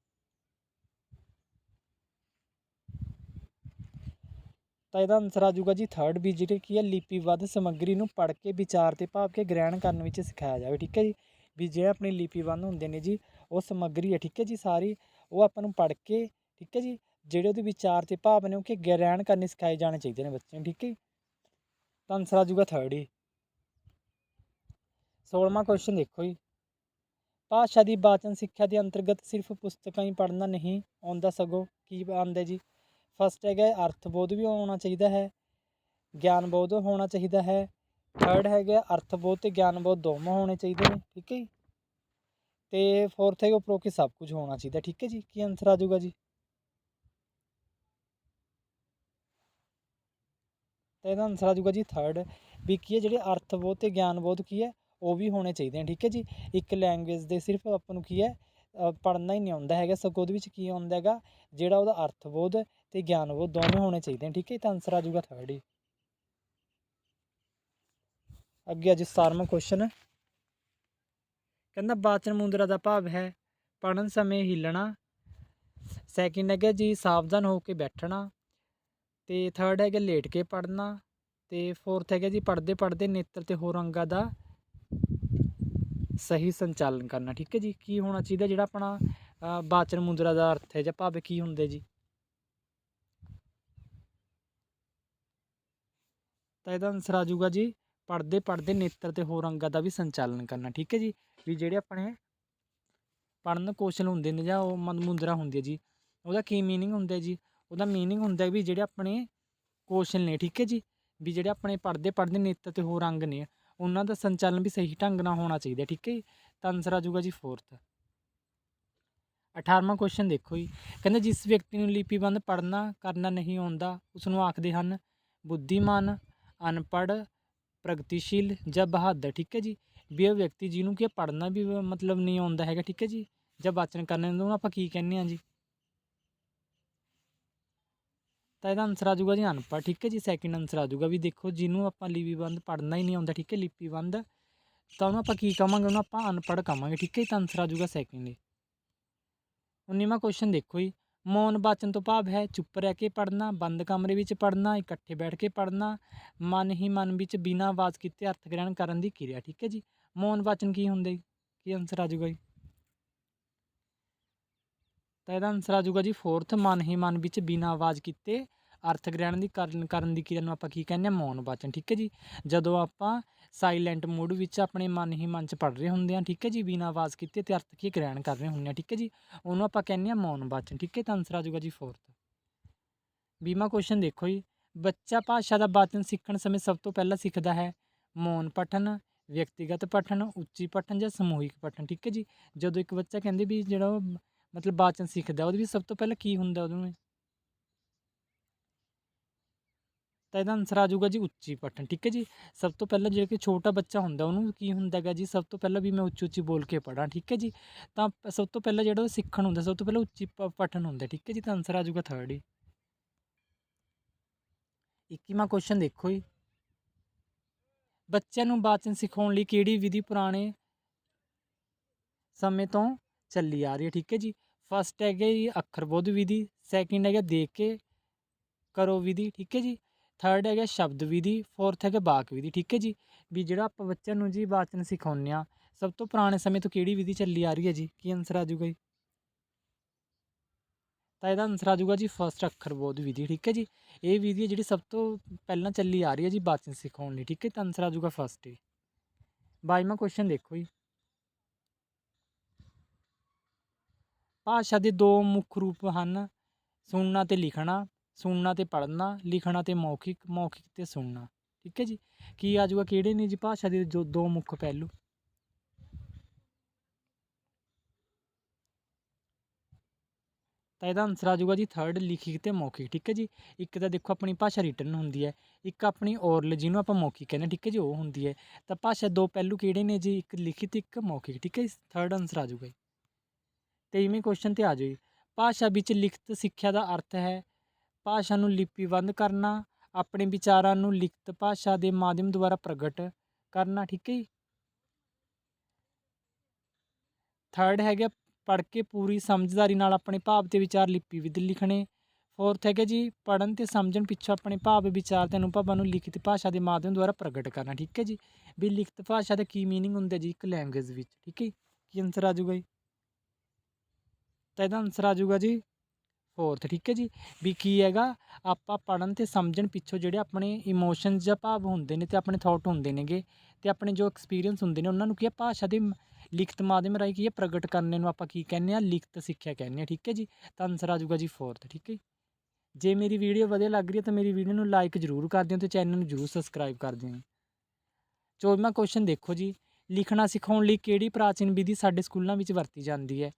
ਤਾਂ ਇਹਦਾ ਆਨਸਰ ਆ ਜਾਊਗਾ ਜੀ ਥਰਡ ਵੀ ਜਿਹੜੇ ਕੀ ਹੈ ਲਿਪੀਬੱਧ ਸਮੱਗਰੀ ਨੂੰ ਪੜ੍ਹ ਕੇ, ਵਿਚਾਰ ਤੇ ਭਾਵ ਕੇ ਗ੍ਰਹਿਣ ਕਰਨ ਵਿੱਚ ਸਿਖਾਇਆ ਜਾਵੇ, ਠੀਕ ਹੈ ਜੀ? ਵੀ ਜਿਹੜੇ ਆਪਣੇ ਲਿਪੀਬੰਦ ਹੁੰਦੇ ਨੇ ਜੀ, ਉਹ ਸਮੱਗਰੀ ਹੈ, ਠੀਕ ਹੈ ਜੀ ਸਾਰੀ, ਉਹ ਆਪਾਂ ਨੂੰ ਪੜ੍ਹ ਕੇ, ਠੀਕ ਹੈ ਜੀ? ਜਿਹੜੇ ਉਹਦੇ ਵਿਚਾਰ ਤੇ ਭਾਵ ਨੇ ਉਹ ਕਿ ਗ੍ਰਹਿਣ ਕਰਨੇ ਸਿਖਾਏ ਜਾਣੇ ਚਾਹੀਦੇ ਨੇ ਬੱਚਿਆਂ ਨੂੰ, ਠੀਕ ਹੈ ਜੀ? ਤਾਂ ਆਨਸਰ ਆ ਜਾਊਗਾ ਥਰਡ ਹੀ। 16ਵਾਂ ਕੁਐਸਚਨ ਦੇਖੋ ਜੀ। ਭਾਸ਼ਾ ਦੀ ਵਾਚਨ ਸਿੱਖਿਆ ਦੇ ਅੰਤਰਗਤ ਸਿਰਫ ਪੁਸਤਕਾਂ ਹੀ ਪੜ੍ਹਨਾ ਨਹੀਂ ਆਉਂਦਾ ਸਗੋਂ, ਕੀ ਆਉਂਦਾ ਜੀ? ਫਸਟ ਹੈਗਾ ਅਰਥ ਬੋਧ ਵੀ ਹੋਣਾ ਚਾਹੀਦਾ ਹੈ, ਗਿਆਨ ਬੋਧ ਹੋਣਾ ਚਾਹੀਦਾ ਹੈ। ਥਰਡ ਹੈਗਾ ਅਰਥ ਅਰਥਬੋਧ ਤੇ ਗਿਆਨਬੋਧ ਦੋਵੇਂ ਹੋਣੇ ਚਾਹੀਦੇ ਨੇ, ਠੀਕ ਹੈ ਜੀ? ਤੇ ਫੋਰਥ ਹੈਗਾ ਉਪਰੋਕਤ ਸਭ ਕੁਝ ਹੋਣਾ ਚਾਹੀਦਾ, ਠੀਕ ਹੈ ਜੀ? ਕੀ ਆਨਸਰ ਆ ਜਾਊਗਾ ਜੀ? ਤਾਂ ਇਹਦਾ ਆਨਸਰ ਆ ਜਾਊਗਾ ਜੀ ਥਰਡ ਵੀ ਕੀ ਹੈ, ਜਿਹੜੇ ਅਰਥ ਅਰਥਬੋਧ ਤੇ ਗਿਆਨਬੋਧ ਕੀ ਹੈ, ਉਹ ਵੀ ਹੋਣੇ ਚਾਹੀਦੇ ਨੇ, ਠੀਕ ਹੈ ਜੀ? ਇੱਕ ਲੈਂਗੁਏਜ ਦੇ ਸਿਰਫ ਆਪਾਂ ਨੂੰ ਕੀ ਹੈ ਪੜ੍ਹਨਾ ਹੀ ਨਹੀਂ ਆਉਂਦਾ ਹੈਗਾ, ਸਗੋਂ ਉਹਦੇ ਵਿੱਚ ਕੀ ਆਉਂਦਾ ਹੈਗਾ, ਜਿਹੜਾ ਉਹਦਾ ਅਰਥ ਬੋਧ ਤੇ ਉਹ ਦੋਵੇਂ ਹੋਣੇ ਚਾਹੀਦੇ ਨੇ ਠੀਕ ਹੈ? ਤਾਂ ਆਨਸਰ ਆ ਜਾਊਗਾ ਥਰਡ ਹੀ। ਅੱਗੇ ਅੱਜ 17ਵਾਂ ਕੁਐਸਚਨ ਕਹਿੰਦਾ ਵਾਚਨ ਮੁੰਦਰਾ ਦਾ ਭਾਵ ਹੈ ਪੜਨ ਸਮੇਂ ਹਿੱਲਣਾ। ਸੈਕਿੰਡ ਹੈਗਾ ਜੀ ਸਾਵਧਾਨ ਹੋ ਕੇ ਬੈਠਣਾ। ਤੇ ਥਰਡ ਹੈਗਾ ਲੇਟ ਕੇ ਪੜਨਾ ਤੇ ਫੋਰਥ ਹੈਗਾ ਜੀ ਪੜਦੇ ਪੜਦੇ ਨੇਤਰ ਤੇ ਹੋਰ ਅੰਗਾਂ ਦਾ ਸਹੀ ਸੰਚਾਲਨ ਕਰਨਾ ਠੀਕ ਹੈ ਜੀ? ਕੀ ਹੋਣਾ ਚਾਹੀਦਾ ਜਿਹੜਾ ਆਪਣਾ ਅ, ਵਾਚਨ ਮੁੰਦਰਾ ਦਾ ਅਰਥ ਹੈ ਜਾਂ ਭਾਵ ਕੀ ਹੁੰਦੇ ਜੀ? ਤਾਂ ਇਹਦਾ ਆਨਸਰ ਆ ਜਾਊਗਾ ਜੀ ਪੜਦੇ ਪੜਦੇ ਨੇਤਰ ਤੇ ਹੋਰ ਅੰਗਾਂ ਦਾ ਵੀ ਸੰਚਾਲਨ ਕਰਨਾ, ਠੀਕ ਹੈ ਜੀ? ਵੀ ਜਿਹੜੇ ਆਪਣੇ ਪੜਨ ਕੌਸ਼ਲ ਹੁੰਦੇ ਨੇ ਜਾਂ ਉਹ ਮਨ ਮੁੰਦਰਾ ਹੁੰਦੀ ਹੈ ਜੀ, ਉਹਦਾ ਕੀ ਮੀਨਿੰਗ ਹੁੰਦਾ ਜੀ? ਉਹਦਾ ਮੀਨਿੰਗ ਹੁੰਦਾ ਵੀ ਜਿਹੜੇ ਆਪਣੇ ਕੌਸ਼ਲ ਨੇ, ਠੀਕ ਹੈ ਜੀ? ਵੀ ਜਿਹੜੇ ਆਪਣੇ ਪੜਦੇ ਪੜਦੇ ਨੇਤਰ ਤੇ ਹੋਰ ਅੰਗ ਨੇ, ਉਹਨਾਂ ਦਾ ਸੰਚਾਲਨ ਵੀ ਸਹੀ ਢੰਗ ਨਾਲ ਹੋਣਾ ਚਾਹੀਦਾ, ਠੀਕ ਹੈ ਜੀ? ਤਾਂ ਆਨਸਰ ਆ ਜਾਊਗਾ ਜੀ ਫੋਰਥ 18ਵਾਂ ਕੁਐਸਚਨ ਦੇਖੋ ਜੀ, ਕਹਿੰਦੇ ਜਿਸ ਵਿਅਕਤੀ ਨੂੰ ਲਿਪੀਬੰਦ ਪੜ੍ਹਨਾ ਕਰਨਾ ਨਹੀਂ ਆਉਂਦਾ ਉਸ ਨੂੰ ਆਖਦੇ ਹਨ ਬੁੱਧੀਮਾਨ ਅਨਪੜ੍ਹ, ਪ੍ਰਗਤੀਸ਼ੀਲ ਜਾਂ ਬਹਾਦਰ, ਠੀਕ ਹੈ ਜੀ? ਵੀ ਉਹ ਵਿਅਕਤੀ ਜਿਹਨੂੰ ਕਿ ਪੜ੍ਹਨਾ ਵੀ ਮਤਲਬ ਨਹੀਂ ਆਉਂਦਾ ਹੈਗਾ, ਠੀਕ ਹੈ ਜੀ? ਜਾਂ ਵਾਚਨ ਕਰਨਾ ਨੂੰ ਆਪਾਂ ਕੀ ਕਹਿੰਦੇ ਹਾਂ ਜੀ? ਤਾਂ ਇਹਦਾ ਆਨਸਰ ਆ ਜਾਊਗਾ ਜੀ ਅਨਪੜ੍ਹ, ਠੀਕ ਹੈ ਜੀ? ਸੈਕਿੰਡ ਆਨਸਰ ਆ ਜਾਊਗਾ ਵੀ ਦੇਖੋ, ਜਿਹਨੂੰ ਆਪਾਂ ਲਿਪੀਬੰਦ ਪੜ੍ਹਨਾ ਹੀ ਨਹੀਂ ਆਉਂਦਾ, ਠੀਕ ਹੈ? ਲਿਪੀਬੰਦ ਤਾਂ ਉਹਨੂੰ ਆਪਾਂ ਕੀ ਕਹਾਂਗੇ? ਉਹਨੂੰ ਆਪਾਂ ਅਨਪੜ੍ਹ ਕਹਾਂਗੇ, ਠੀਕ ਹੈ? ਜੀ ਤਾਂ ਆਨਸਰ ਆ ਜਾਊਗਾ ਸੈਕਿੰਡ ਹੀ। 19ਵਾਂ ਕੁਐਸਚਨ ਦੇਖੋ ਜੀ। ਮੌਨ ਵਾਚਨ ਤੋਂ ਭਾਵ ਹੈ ਚੁੱਪ ਰਹਿ ਕੇ ਪੜ੍ਹਨਾ, ਬੰਦ ਕਮਰੇ ਵਿੱਚ ਪੜ੍ਹਨਾ, ਇਕੱਠੇ ਬੈਠ ਕੇ ਪੜ੍ਹਨਾ, ਮਨ ਹੀ ਮਨ ਵਿੱਚ ਬਿਨਾਂ ਆਵਾਜ਼ ਕੀਤੇ ਅਰਥ ਗ੍ਰਹਿਣ ਕਰਨ ਦੀ ਕਿਰਿਆ, ਠੀਕ ਹੈ ਜੀ? ਮੌਨ ਵਾਚਨ ਕੀ ਹੁੰਦਾ? ਜੀ ਕੀ ਆਨਸਰ ਆ ਜਾਊਗਾ ਜੀ? ਤਾਂ ਇਹਦਾ ਆਨਸਰ ਆ ਜਾਊਗਾ ਜੀ ਫੋਰਥ ਮਨ ਹੀ ਮਨ ਵਿੱਚ ਬਿਨਾਂ ਆਵਾਜ਼ ਕੀਤੇ ਅਰਥ ਗ੍ਰਹਿਣ ਦੀ ਕਰਨ ਕਰਨ ਦੀ ਕਿਰਿਆ ਨੂੰ ਆਪਾਂ ਕੀ ਕਹਿੰਦੇ ਆ ਮੌਨ ਵਾਚਨ, ਠੀਕ ਹੈ ਜੀ? ਜਦੋਂ ਆਪਾਂ ਸਾਇਲੈਂਟ ਮੋਡ ਵਿੱਚ ਆਪਣੇ ਮਨ ਹੀ ਮਨ ਚ ਪੜ ਰਹੇ ਹੁੰਦੇ ਆ ਠੀਕ ਹੈ ਜੀ? ਬਿਨਾਂ ਆਵਾਜ਼ ਕੀਤੇ ਤੇ ਅਰਥ ਕੀ ਗ੍ਰਹਿਣ ਕਰ ਰਹੇ ਹੁੰਦੇ ਆ ਠੀਕ ਹੈ ਜੀ? ਉਹਨੂੰ ਆਪਾਂ ਕਹਿੰਦੇ ਆ ਮੌਨ ਵਾਚਨ, ਠੀਕ ਹੈ? ਤਾਂ ਆਨਸਰ ਆ ਜਾਊਗਾ ਜੀ ਫੋਰਥ ਵੀਮਾ ਕੁਐਸਚਨ ਦੇਖੋ ਜੀ। ਬੱਚਾ ਭਾਸ਼ਾ ਦਾ ਵਾਚਨ ਸਿੱਖਣ ਸਮੇਂ ਸਭ ਤੋਂ ਪਹਿਲਾਂ ਸਿੱਖਦਾ ਹੈ ਮੌਨ ਪਠਨ, ਵਿਅਕਤੀਗਤ ਪਠਨ, ਉੱਚੀ ਪਠਨ ਜਾਂ ਸਮੂਹਿਕ ਪਠਨ, ਠੀਕ ਹੈ ਜੀ? ਜਦੋਂ ਇੱਕ ਬੱਚਾ ਕਹਿੰਦੇ ਵੀ ਜਿਹੜਾ ਉਹ ਮਤਲਬ ਵਾਚਨ ਸਿੱਖਦਾ, ਉਹਦੇ ਵਿੱਚ ਸਭ ਤੋਂ ਪਹਿਲਾਂ ਕੀ ਹੁੰਦਾ ਉਹਨੂੰ ਤਾਂ ਇਹਦਾ ਆਨਸਰ ਆ ਜਾਊਗਾ ਜੀ ਉੱਚੀ ਪਠਨ ਠੀਕ ਹੈ ਜੀ? ਸਭ ਤੋਂ ਪਹਿਲਾਂ ਜਿਹੜਾ ਕਿ ਛੋਟਾ ਬੱਚਾ ਹੁੰਦਾ, ਉਹਨੂੰ ਕੀ ਹੁੰਦਾ ਹੈਗਾ ਜੀ? ਸਭ ਤੋਂ ਪਹਿਲਾਂ ਵੀ ਮੈਂ ਉੱਚੀ ਉੱਚੀ ਬੋਲ ਕੇ ਪੜਾਂ ਠੀਕ ਹੈ ਜੀ? ਤਾਂ ਪ- ਸਭ ਤੋਂ ਪਹਿਲਾਂ ਜਿਹੜਾ ਉਹ ਸਿੱਖਣ ਹੁੰਦਾ, ਸਭ ਤੋਂ ਪਹਿਲਾਂ ਉੱਚੀ ਪ- ਪਠਨ ਹੁੰਦਾ, ਠੀਕ ਹੈ ਜੀ? ਤਾਂ ਆਨਸਰ ਆ ਜਾਊਗਾ ਥਰਡ ਹੀ। 21ਵਾਂ ਕੁਐਸਚਨ ਦੇਖੋ ਜੀ। ਬੱਚਿਆਂ ਨੂੰ ਵਾਚਨ ਸਿਖਾਉਣ ਲਈ ਕਿਹੜੀ ਵਿਧੀ ਪੁਰਾਣੇ ਸਮੇਂ ਤੋਂ ਚੱਲੀ ਆ ਰਹੀ ਹੈ, ਠੀਕ ਹੈ ਜੀ? ਫਸਟ ਹੈਗਾ ਜੀ ਅੱਖਰਬੋਧ ਵਿਧੀ ਸੈਕਿੰਡ ਹੈਗਾ ਦੇਖ ਕੇ ਕਰੋ ਵਿਧੀ, ਠੀਕ ਹੈ ਜੀ? ਥਰਡ ਹੈਗਾ ਸ਼ਬਦ ਵਿਧੀ ਫੋਰਥ ਹੈਗਾ ਵਾਕ ਵਿਧੀ ਠੀਕ ਹੈ ਜੀ? ਵੀ ਜਿਹੜਾ ਆਪਾਂ ਬੱਚਿਆਂ ਨੂੰ ਜੀ ਵਾਚਨ ਸਿਖਾਉਂਦੇ ਆ ਸਭ ਤੋਂ ਪੁਰਾਣੇ ਸਮੇਂ ਤੋਂ ਕਿਹੜੀ ਵਿਧੀ ਚੱਲੀ ਆ ਰਹੀ ਹੈ ਜੀ? ਕੀ ਆਨਸਰ ਆ ਜਾਊਗਾ ਜੀ? ਤਾਂ ਇਹਦਾ ਆਨਸਰ ਆ ਜਾਊਗਾ ਜੀ ਫਸਟ ਅੱਖਰਬੋਧ ਵਿਧੀ, ਠੀਕ ਹੈ ਜੀ? ਇਹ ਵਿਧੀ ਹੈ ਜਿਹੜੀ ਸਭ ਤੋਂ ਪਹਿਲਾਂ ਚੱਲੀ ਆ ਰਹੀ ਹੈ ਜੀ ਵਾਚਨ ਸਿਖਾਉਣ ਲਈ, ਠੀਕ ਹੈ? ਤਾਂ ਆਨਸਰ ਆ ਜਾਊਗਾ ਫਸਟ ਹੀ ਬਾਈਵਾਂ ਕੁਐਸਚਨ ਦੇਖੋ ਜੀ। ਭਾਸ਼ਾ ਦੇ ਦੋ ਮੁੱਖ ਰੂਪ ਹਨ, ਸੁਣਨਾ ਤੇ ਲਿਖਣਾ। ਸੁਣਨਾ ਤੇ ਪੜ੍ਹਨਾ ਲਿਖਣਾ ਤੇ ਮੌਖਿਕ ਮੌਖਿਕ ਤੇ ਸੁਣਨਾ। ਠੀਕ ਹੈ ਜੀ? ਕੀ ਆ ਜਾਊਗਾ ਕਿਹੜੇ ਨੇ ਜੀ ਭਾਸ਼ਾ ਦੇ ਜੋ ਦੋ ਮੁੱਖ ਪਹਿਲੂ? ਤਾਂ ਇਹਦਾ ਆਨਸਰ ਆ ਜਾਊਗਾ ਜੀ ਥਰਡ ਲਿਖਿਤ ਤੇ ਮੌਖਿਕ। ਠੀਕ ਹੈ ਜੀ? ਇੱਕ ਤਾਂ ਦੇਖੋ ਆਪਣੀ ਭਾਸ਼ਾ ਰਿਟਰਨ ਹੁੰਦੀ ਹੈ ਇੱਕ ਆਪਣੀ ਔਰਲ ਜਿਹਨੂੰ ਆਪਾਂ ਮੌਖਿਕ ਕਹਿੰਦੇ ਹਾਂ, ਠੀਕ ਹੈ ਜੀ? ਉਹ ਹੁੰਦੀ ਹੈ। ਤਾਂ ਭਾਸ਼ਾ ਦੋ ਪਹਿਲੂ ਕਿਹੜੇ ਨੇ ਜੀ? ਇੱਕ ਲਿਖਿਤ ਇੱਕ ਮੌਖਿਕ। ਠੀਕ ਹੈ ਜੀ? ਥਰਡ ਆਨਸਰ ਆ ਜਾਊਗਾ ਜੀ। ਤੇਈਵੇਂ ਕੁਐਸਚਨ ਤੇ ਆ ਜਾਓ ਜੀ। ਭਾਸ਼ਾ ਵਿੱਚ ਲਿਖਤ ਸਿੱਖਿਆ ਦਾ ਅਰਥ ਹੈ ਭਾਸ਼ਾ ਨੂੰ ਲਿਪੀਬੰਦ ਕਰਨਾ, ਆਪਣੇ ਵਿਚਾਰਾਂ ਨੂੰ ਲਿਖਤ ਭਾਸ਼ਾ ਦੇ ਮਾਧਿਅਮ ਦੁਆਰਾ ਪ੍ਰਗਟ ਕਰਨਾ, ਠੀਕ ਹੈ ਜੀ? ਥਰਡ ਹੈਗਾ ਪੜ੍ਹ ਕੇ ਪੂਰੀ ਸਮਝਦਾਰੀ ਨਾਲ ਆਪਣੇ ਭਾਵ ਤੇ ਵਿਚਾਰ ਲਿਪੀ ਵਿੱਚ ਲਿਖਣੇ। ਫੋਰਥ ਹੈਗਾ ਜੀ, ਪੜ੍ਹਨ ਤੇ ਸਮਝਣ ਪਿੱਛੋਂ ਆਪਣੇ ਭਾਵ ਵਿਚਾਰ ਤੇ ਅਨੁਭਵਾਂ ਨੂੰ ਲਿਖਿਤ ਭਾਸ਼ਾ ਦੇ ਮਾਧਿਅਮ ਦੁਆਰਾ ਪ੍ਰਗਟ ਕਰਨਾ, ਠੀਕ ਹੈ ਜੀ? ਵੀ ਲਿਖਤ ਭਾਸ਼ਾ ਦਾ ਕੀ ਮੀਨਿੰਗ ਹੁੰਦਾ ਜੀ ਇੱਕ ਲੈਂਗੁਏਜ ਵਿੱਚ, ਠੀਕ ਹੈ ਕੀ ਆਨਸਰ ਆ ਜਾਊਗਾ ਜੀ? ਤਾਂ ਇਹਦਾ ਆਨਸਰ ਆ ਜਾਊਗਾ ਜੀ ਫੋਰਥ ਠੀਕ ਹੈ ਜੀ, ਵੀ ਕੀ ਹੈਗਾ, ਆਪਾਂ ਪੜਨ ਤੇ ਸਮਝਣ ਪਿੱਛੋਂ ਜਿਹੜੇ ਆਪਣੇ ਇਮੋਸ਼ਨਸ ਜਾਂ ਭਾਵ ਹੁੰਦੇ ਨੇ ਤੇ ਆਪਣੇ ਥਾਟ ਹੁੰਦੇ ਨੇਗੇ ਤੇ ਆਪਣੇ ਜੋ ਐਕਸਪੀਰੀਅੰਸ ਹੁੰਦੇ ਨੇ ਉਹਨਾਂ ਨੂੰ ਕੀ ਹੈ, ਭਾਸ਼ਾ ਦੇ ਲਿਖਤ ਮਾਧਿਅਮ ਰਾਹੀਂ ਕੀ ਹੈ, ਪ੍ਰਗਟ ਕਰਨੇ ਨੂੰ ਆਪਾਂ ਕੀ ਕਹਿੰਦੇ ਆ ਲਿਖਤ ਸਿੱਖਿਆ ਕਹਿੰਦੇ ਆ ਠੀਕ ਹੈ ਜੀ, ਤਾਂ ਆਨਸਰ ਆ ਜਾਊਗਾ ਜੀ ਫੋਰਥ ਠੀਕ ਹੈ ਜੀ। ਜੇ ਮੇਰੀ ਵੀਡੀਓ ਵਧੀਆ ਲੱਗ ਰਹੀ ਹੈ ਤਾਂ ਮੇਰੀ ਵੀਡੀਓ ਨੂੰ ਲਾਈਕ ਜ਼ਰੂਰ ਕਰ ਦਿਓ ਤੇ ਚੈਨਲ ਨੂੰ ਜ਼ਰੂਰ ਸਬਸਕ੍ਰਾਈਬ ਕਰ ਦਿਓ ਚੌਦਵਾਂ ਕੁਐਸਚਨ ਦੇਖੋ ਜੀ, ਲਿਖਣਾ ਸਿਖਾਉਣ ਲਈ ਕਿਹੜੀ ਪ੍ਰਾਚੀਨ ਵਿਧੀ ਸਾਡੇ ਸਕੂਲਾਂ ਵਿੱਚ ਵਰਤੀ ਜਾਂਦੀ ਹੈ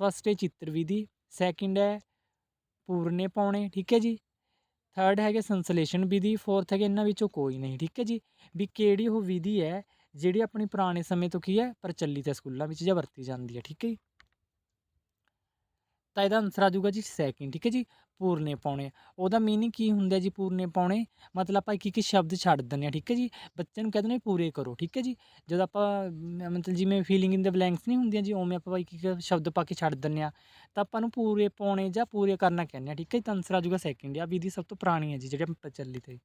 ਫਸਟ ਹੈ ਚਿੱਤਰ ਵਿਧੀ ਸੈਕਿੰਡ ਹੈ ਪੂਰਨੇ ਪਾਉਣੇ, ਠੀਕ ਹੈ ਜੀ? ਥਰਡ ਹੈਗੇ ਸੰਸਲੇਸ਼ਨ ਵਿਧੀ ਫੋਰਥ ਹੈਗੇ ਇਹਨਾਂ ਵਿੱਚੋਂ ਕੋਈ ਨਹੀਂ, ਠੀਕ ਹੈ ਜੀ? ਵੀ ਕਿਹੜੀ ਉਹ ਵਿਧੀ ਹੈ ਜਿਹੜੀ ਆਪਣੀ ਪੁਰਾਣੇ ਸਮੇਂ ਤੋਂ ਕੀ ਹੈ, ਪ੍ਰਚਲਿਤ ਹੈ, ਸਕੂਲਾਂ ਵਿੱਚ ਜਾਂ ਵਰਤੀ ਜਾਂਦੀ ਹੈ, ਠੀਕ ਹੈ ਜੀ? ਤਾਂ ਇਹਦਾ ਆਨਸਰ ਆ ਜਾਊਗਾ ਜੀ ਸੈਕਿੰਡ ਠੀਕ ਹੈ ਜੀ? ਪੂਰਨੇ ਪਾਉਣੇ ਉਹਦਾ ਮੀਨਿੰਗ ਕੀ ਹੁੰਦਾ ਜੀ ਪੂਰਨੇ ਪਾਉਣੇ ਮਤਲਬ ਆਪਾਂ ਇੱਕ ਇੱਕ ਸ਼ਬਦ ਛੱਡ ਦਿੰਦੇ ਆ ਠੀਕ ਹੈ ਜੀ? ਬੱਚੇ ਨੂੰ ਕਹਿ ਦਿੰਦੇ ਪੂਰੇ ਕਰੋ, ਠੀਕ ਹੈ ਜੀ? ਜਦੋਂ ਆਪਾਂ ਮਤਲਬ ਜਿਵੇਂ ਫੀਲਿੰਗ ਇਨ ਦ ਬਲੈਂਕਸ ਨਹੀਂ ਹੁੰਦੀਆਂ ਜੀ, ਉਵੇਂ ਆਪਾਂ ਇੱਕ ਇੱਕ ਸ਼ਬਦ ਪਾ ਕੇ ਛੱਡ ਦਿੰਦੇ ਆ ਤਾਂ ਆਪਾਂ ਨੂੰ ਪੂਰੇ ਪਾਉਣੇ ਜਾਂ ਪੂਰੇ ਕਰਨਾ ਕਹਿੰਦੇ ਆ ਠੀਕ ਹੈ ਜੀ? ਤਾਂ ਆਨਸਰ ਆ ਜਾਊਗਾ ਸੈਕਿੰਡ ਆ ਵਿਧੀ ਸਭ ਤੋਂ ਪੁਰਾਣੀ ਹੈ ਜੀ, ਜਿਹੜੇ ਪ੍ਰਚਲਿਤ ਹੈ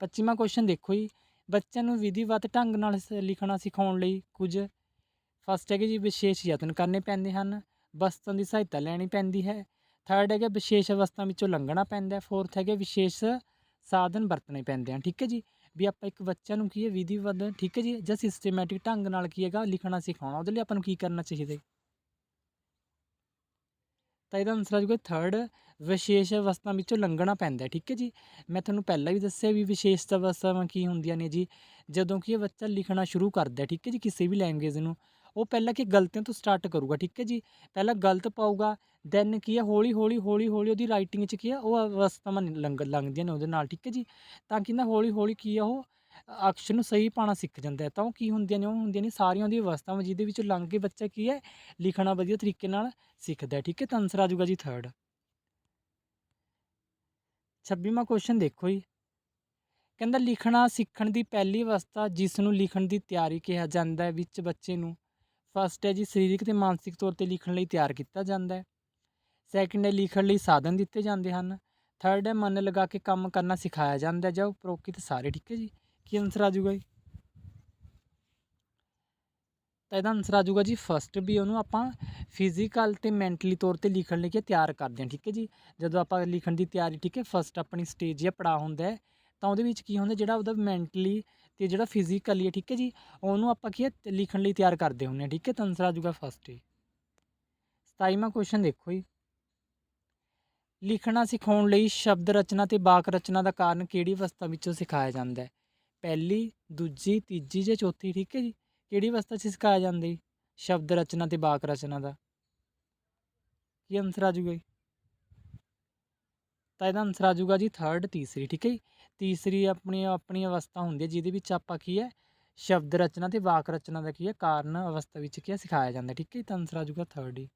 25ਵਾਂ ਕੁਐਸਚਨ ਦੇਖੋ ਜੀ। ਬੱਚਿਆਂ ਨੂੰ ਵਿਧੀਵਤ ਢੰਗ ਨਾਲ ਸ- ਲਿਖਣਾ ਸਿਖਾਉਣ ਲਈ ਕੁਝ ਫਸਟ ਹੈਗੇ ਜੀ ਵਿਸ਼ੇਸ਼ ਯਤਨ ਕਰਨੇ ਪੈਂਦੇ ਹਨ। ਵਸਤਾਂ ਦੀ ਸਹਾਇਤਾ ਲੈਣੀ ਪੈਂਦੀ ਹੈ। ਥਰਡ ਹੈਗਾ ਵਿਸ਼ੇਸ਼ ਅਵਸਥਾ ਵਿੱਚੋਂ ਲੰਘਣਾ ਪੈਂਦਾ ਹੈ। ਫੋਰਥ ਹੈਗਾ ਵਿਸ਼ੇਸ਼ ਸਾਧਨ ਵਰਤਣੇ ਪੈਂਦੇ ਹਨ। ਠੀਕ ਹੈ ਜੀ? ਵੀ ਆਪਾਂ ਇੱਕ ਬੱਚਿਆਂ ਨੂੰ ਕੀ ਹੈ, ਵਿਧੀ ਵਿਧੀਵਤ ਠੀਕ ਹੈ ਜੀ? ਜਾਂ ਸਿਸਟਮੈਟਿਕ ਢੰਗ ਨਾਲ ਕੀ ਹੈਗਾ, ਲਿਖਣਾ ਸਿਖਾਉਣਾ, ਉਹਦੇ ਲਈ ਆਪਾਂ ਨੂੰ ਕੀ ਕਰਨਾ ਚਾਹੀਦਾ ਤਾਂ ਇਹਦਾ ਆਨਸਰ ਆ ਜਾਊਗਾ ਥਰਡ ਵਿਸ਼ੇਸ਼ ਅਵਸਥਾ ਵਿੱਚੋਂ ਲੰਘਣਾ ਪੈਂਦਾ ਠੀਕ ਹੈ ਜੀ? ਮੈਂ ਤੁਹਾਨੂੰ ਪਹਿਲਾਂ ਵੀ ਦੱਸਿਆ ਵੀ ਵਿਸ਼ੇਸ਼ ਅਵਸਥਾਵਾਂ ਕੀ ਹੁੰਦੀਆਂ ਨੇ ਜੀ। ਜਦੋਂ ਕਿ ਇਹ ਬੱਚਾ ਲਿਖਣਾ ਸ਼ੁਰੂ ਕਰਦਾ ਠੀਕ ਹੈ ਜੀ? ਕਿਸੇ ਵੀ ਲੈਂਗੁਏਜ ਨੂੰ। ਉਹ ਪਹਿਲਾਂ ਕਿ ਗਲਤੀਆਂ ਤੋਂ ਸਟਾਰਟ ਕਰੂਗਾ, ਠੀਕ ਹੈ ਜੀ? ਪਹਿਲਾਂ ਗਲਤ ਪਾਊਗਾ ਦੈਨ ਕੀ ਹੈ? ਹੌਲੀ ਹੌਲੀ ਹੌਲੀ ਹੌਲੀ ਉਹਦੀ ਰਾਈਟਿੰਗ 'ਚ ਕੀ ਹੈ? ਉਹ ਅਵਸਥਾਵਾਂ ਲੰਘ, ਲੰਘਦੀਆਂ ਨੇ ਉਹਦੇ ਨਾਲ, ਠੀਕ ਹੈ ਜੀ? ਤਾਂ ਕਿ ਨਾ ਹੌਲੀ ਹੌਲੀ ਕੀ ਆ ਉਹ ਅਕਸ਼ਰ ਨੂੰ ਸਹੀ ਪਾਣਾ ਸਿੱਖ ਜਾਂਦਾ ਤਾਂ ਉਹ ਕੀ ਹੁੰਦੀਆਂ ਨੇ? ਉਹ ਹੁੰਦੀਆਂ ਨੇ ਸਾਰੀਆਂ ਉਹਦੀਆਂ ਅਵਸਥਾਵਾਂ ਜਿਹਦੇ ਵਿੱਚ ਲੰਘ ਕੇ ਬੱਚਾ ਕੀ ਹੈ? ਲਿਖਣਾ ਵਧੀਆ ਤਰੀਕੇ ਨਾਲ ਸਿੱਖਦਾ ਠੀਕ ਹੈ? ਤਾਂ ਆਨਸਰ ਆ ਜਾਊਗਾ ਜੀ ਥਰਡ 26ਵਾਂ ਕੁਐਸਚਨ ਦੇਖੋ ਜੀ। ਕਹਿੰਦਾ ਲਿਖਣਾ ਸਿੱਖਣ ਦੀ ਪਹਿਲੀ ਅਵਸਥਾ ਜਿਸ ਨੂੰ ਲਿਖਣ ਦੀ ਤਿਆਰੀ ਕਿਹਾ ਜਾਂਦਾ ਹੈ ਵਿੱਚ ਬੱਚੇ ਨੂੰ। ਫਸਟ ਹੈ ਜੀ, ਸਰੀਰਕ ਤੇ ਮਾਨਸਿਕ ਤੌਰ ਤੇ ਲਿਖਣ ਲਈ ਤਿਆਰ ਕੀਤਾ ਜਾਂਦਾ ਹੈ। ਸੈਕਿੰਡ ਹੈ, ਲਿਖਣ ਲਈ ਸਾਧਨ ਦਿੱਤੇ ਜਾਂਦੇ ਹਨ। ਥਰਡ ਹੈ, ਮਨ ਲਗਾ ਕੇ ਕੰਮ ਕਰਨਾ ਸਿਖਾਇਆ ਜਾਂਦਾ ਜਾਂ ਉਪਰੋਕਤ ਸਾਰੇ, ਠੀਕ ਹੈ ਜੀ? ਕੀ ਆਨਸਰ ਆ ਜਾਊਗਾ ਜੀ? ਤਾਂ ਇਹਦਾ ਆਨਸਰ ਆ ਜਾਊਗਾ ਜੀ ਫਸਟ ਵੀ ਉਹਨੂੰ ਆਪਾਂ ਫਿਜ਼ੀਕਲ ਤੇ ਮੈਂਟਲੀ ਤੌਰ ਤੇ ਲਿਖਣ ਲਈ ਕੀ ਤਿਆਰ ਕਰਦੇ ਹਾਂ, ਠੀਕ ਹੈ ਜੀ? ਜਦੋਂ ਆਪਾਂ ਲਿਖਣ ਦੀ ਤਿਆਰੀ, ਠੀਕ ਹੈ ਫਸਟ ਆਪਣੀ ਸਟੇਜ ਜਾਂ ਪੜਾ ਹੁੰਦਾ ਹੈ, ਤਾਂ ਉਹਦੇ ਵਿੱਚ ਕੀ ਹੁੰਦਾ, ਜਿਹੜਾ ਉਹਦਾ ਮੈਂਟਲੀ ਤੇ ਜਿਹੜਾ ਫਿਜ਼ੀਕਲੀ ਹੈ, ਠੀਕ ਹੈ ਜੀ, ਉਹਨੂੰ ਆਪਾਂ ਕੀ ਹੈ ਲਿਖਣ ਲਈ ਤਿਆਰ ਕਰਦੇ ਹੁੰਦੇ ਹਾਂ, ਠੀਕ ਹੈ, ਤਾਂ ਆਨਸਰ ਆ ਜਾਊਗਾ ਫਸਟ ਹੀ 27ਵਾਂ ਕੁਐਸਚਨ ਦੇਖੋ ਜੀ। ਲਿਖਣਾ ਸਿਖਾਉਣ ਲਈ ਸ਼ਬਦ ਰਚਨਾ ਤੇ ਵਾਕ ਰਚਨਾ ਦਾ ਕਾਰਨ ਕਿਹੜੀ ਅਵਸਥਾ ਵਿੱਚੋਂ ਸਿਖਾਇਆ ਜਾਂਦਾ ਹੈ? ਪਹਿਲੀ, ਦੂਜੀ, ਤੀਜੀ ਜਾਂ ਚੌਥੀ, ਠੀਕ ਹੈ ਜੀ, ਕਿਹੜੀ ਅਵਸਥਾ 'ਚ ਸਿਖਾਇਆ ਜਾਂਦਾ ਜੀ? ਸ਼ਬਦ ਰਚਨਾ ਤੇ ਵਾਕ ਰਚਨਾ ਦਾ। ਕੀ ਆਨਸਰ ਆ ਜੂਗਾ ਜੀ? ਤਾਂ ਇਹਦਾ ਆਨਸਰ ਆ ਜੂਗਾ ਜੀ ਥਰਡ ਤੀਸਰੀ, ਠੀਕ ਹੈ ਜੀ। ਤੀਸਰੀ ਆਪਣੀ ਆਪਣੀ ਅਵਸਥਾ ਹੁੰਦੀ ਹੈ ਜਿਹਦੇ ਵਿੱਚ ਆਪਾਂ ਕੀ ਹੈ, ਸ਼ਬਦ ਰਚਨਾ ਤੇ ਵਾਕ ਰਚਨਾ ਦਾ ਕੀ ਹੈ, ਕਾਰਨ ਅਵਸਥਾ ਵਿੱਚ ਕੀ ਹੈ, ਸਿਖਾਇਆ ਜਾਂਦਾ। ਠੀਕ ਹੈ ਜੀ ਤਾਂ ਆਨਸਰ ਆ ਜਾਊਗਾ ਥਰਡ ਹੀ।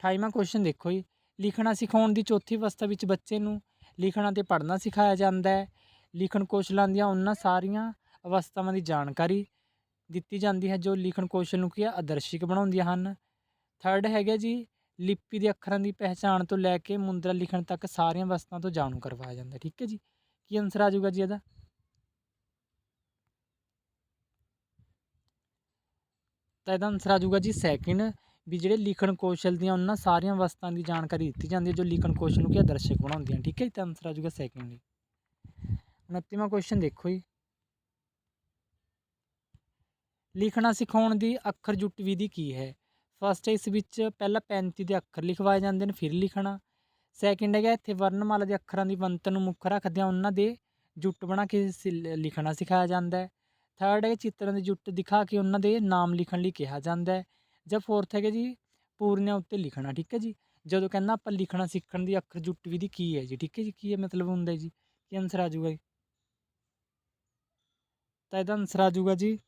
28ਵਾਂ ਕੁਐਸਚਨ ਦੇਖੋ ਜੀ, ਲਿਖਣਾ ਸਿਖਾਉਣ ਦੀ ਚੌਥੀ ਅਵਸਥਾ ਵਿੱਚ ਬੱਚੇ ਨੂੰ ਲਿਖਣਾ ਤੇ ਪੜ੍ਹਨਾ ਸਿਖਾਇਆ ਜਾਂਦਾ ਹੈ। ਲਿਖਣ ਕੌਸ਼ਲਾਂ ਦੀਆਂ ਉਹਨਾਂ ਸਾਰੀਆਂ ਅਵਸਥਾਵਾਂ ਦੀ ਜਾਣਕਾਰੀ ਦਿੱਤੀ ਜਾਂਦੀ ਹੈ, ਜੋ ਲਿਖਣ ਕੌਸ਼ਲ ਨੂੰ ਕੀ ਹੈ, ਆਦਰਸ਼ਿਕ ਬਣਾਉਂਦੀਆਂ ਹਨ। ਥਰਡ ਹੈਗਾ ਜੀ ਲਿਪੀ ਦੇ ਅੱਖਰਾਂ ਦੀ ਪਹਿਚਾਣ ਤੋਂ ਲੈ ਕੇ ਮੁੰਦਰਾ ਲਿਖਣ ਤੱਕ ਸਾਰੀਆਂ ਵਸਤਾਂ ਤੋਂ ਜਾਣੂ ਕਰਵਾਇਆ ਜਾਂਦਾ, ਠੀਕ ਹੈ ਜੀ? ਕੀ ਆਨਸਰ ਆ ਜਾਊਗਾ ਜੀ ਇਹਦਾ? ਤਾਂ ਇਹਦਾ ਆਨਸਰ ਆ ਜਾਊਗਾ ਜੀ ਸੈਕਿੰਡ ਵੀ ਜਿਹੜੇ ਲਿਖਣ ਕੌਸ਼ਲ ਦੀਆਂ ਉਹਨਾਂ ਸਾਰੀਆਂ ਵਸਤਾਂ ਦੀ ਜਾਣਕਾਰੀ ਦਿੱਤੀ ਜਾਂਦੀ ਹੈ, ਜੋ ਲਿਖਣ ਕੌਸ਼ਲ ਨੂੰ ਕੀ ਆਦਰਸ਼ਕ ਬਣਾਉਂਦੀਆਂ, ਠੀਕ ਹੈ ਜੀ? ਤਾਂ ਆਨਸਰ ਆ ਜਾਊਗਾ ਸੈਕਿੰਡ 29ਵਾਂ ਕੁਐਸਚਨ ਦੇਖੋ ਜੀ। ਲਿਖਣਾ ਸਿਖਾਉਣ ਦੀ ਅੱਖਰ ਜੁੱਟ ਵਿਧੀ ਕੀ ਹੈ? ਫਸਟ ਇਸ ਵਿੱਚ ਪਹਿਲਾਂ 35 ਦੇ ਅੱਖਰ ਲਿਖਵਾਏ ਜਾਂਦੇ ਨੇ, ਫਿਰ ਲਿਖਣਾ। ਸੈਕਿੰਡ ਹੈਗਾ ਇੱਥੇ ਵਰਣਮਾਲਾ ਦੇ ਅੱਖਰਾਂ ਦੀ ਬਣਤਰ ਨੂੰ ਮੁੱਖ ਰੱਖਦਿਆਂ ਉਹਨਾਂ ਦੇ ਜੁੱਟ ਬਣਾ ਕੇ ਸਿ- ਲਿਖਣਾ ਸਿਖਾਇਆ ਜਾਂਦਾ ਹੈ। ਥਰਡ ਹੈ ਚਿੱਤਰਾਂ ਦੀ ਜੁੱਟ ਦਿਖਾ ਕੇ ਉਹਨਾਂ ਦੇ ਨਾਮ ਲਿਖਣ ਲਈ ਕਿਹਾ ਜਾਂਦਾ ਹੈ। ਜਾਂ ਫੋਰਥ ਹੈਗਾ ਜੀ, ਪੂਰਨਿਆਂ ਉੱਤੇ ਲਿਖਣਾ, ਠੀਕ ਹੈ ਜੀ? ਜਦੋਂ ਕਹਿੰਦਾ ਆਪਾਂ ਲਿਖਣਾ ਸਿੱਖਣ ਦੀ ਅੱਖਰ ਜੁੱਟ ਵਿਧੀ ਕੀ ਹੈ ਜੀ, ਠੀਕ ਹੈ ਜੀ? ਕੀ ਹੈ ਮਤਲਬ ਹੁੰਦਾ ਜੀ? ਕੀ ਆਨਸਰ ਆ ਜਾਊਗਾ ਜੀ? ਤਾਂ ਇਹਦਾ ਆਨਸਰ ਆ ਜਾਊਗਾ ਜੀ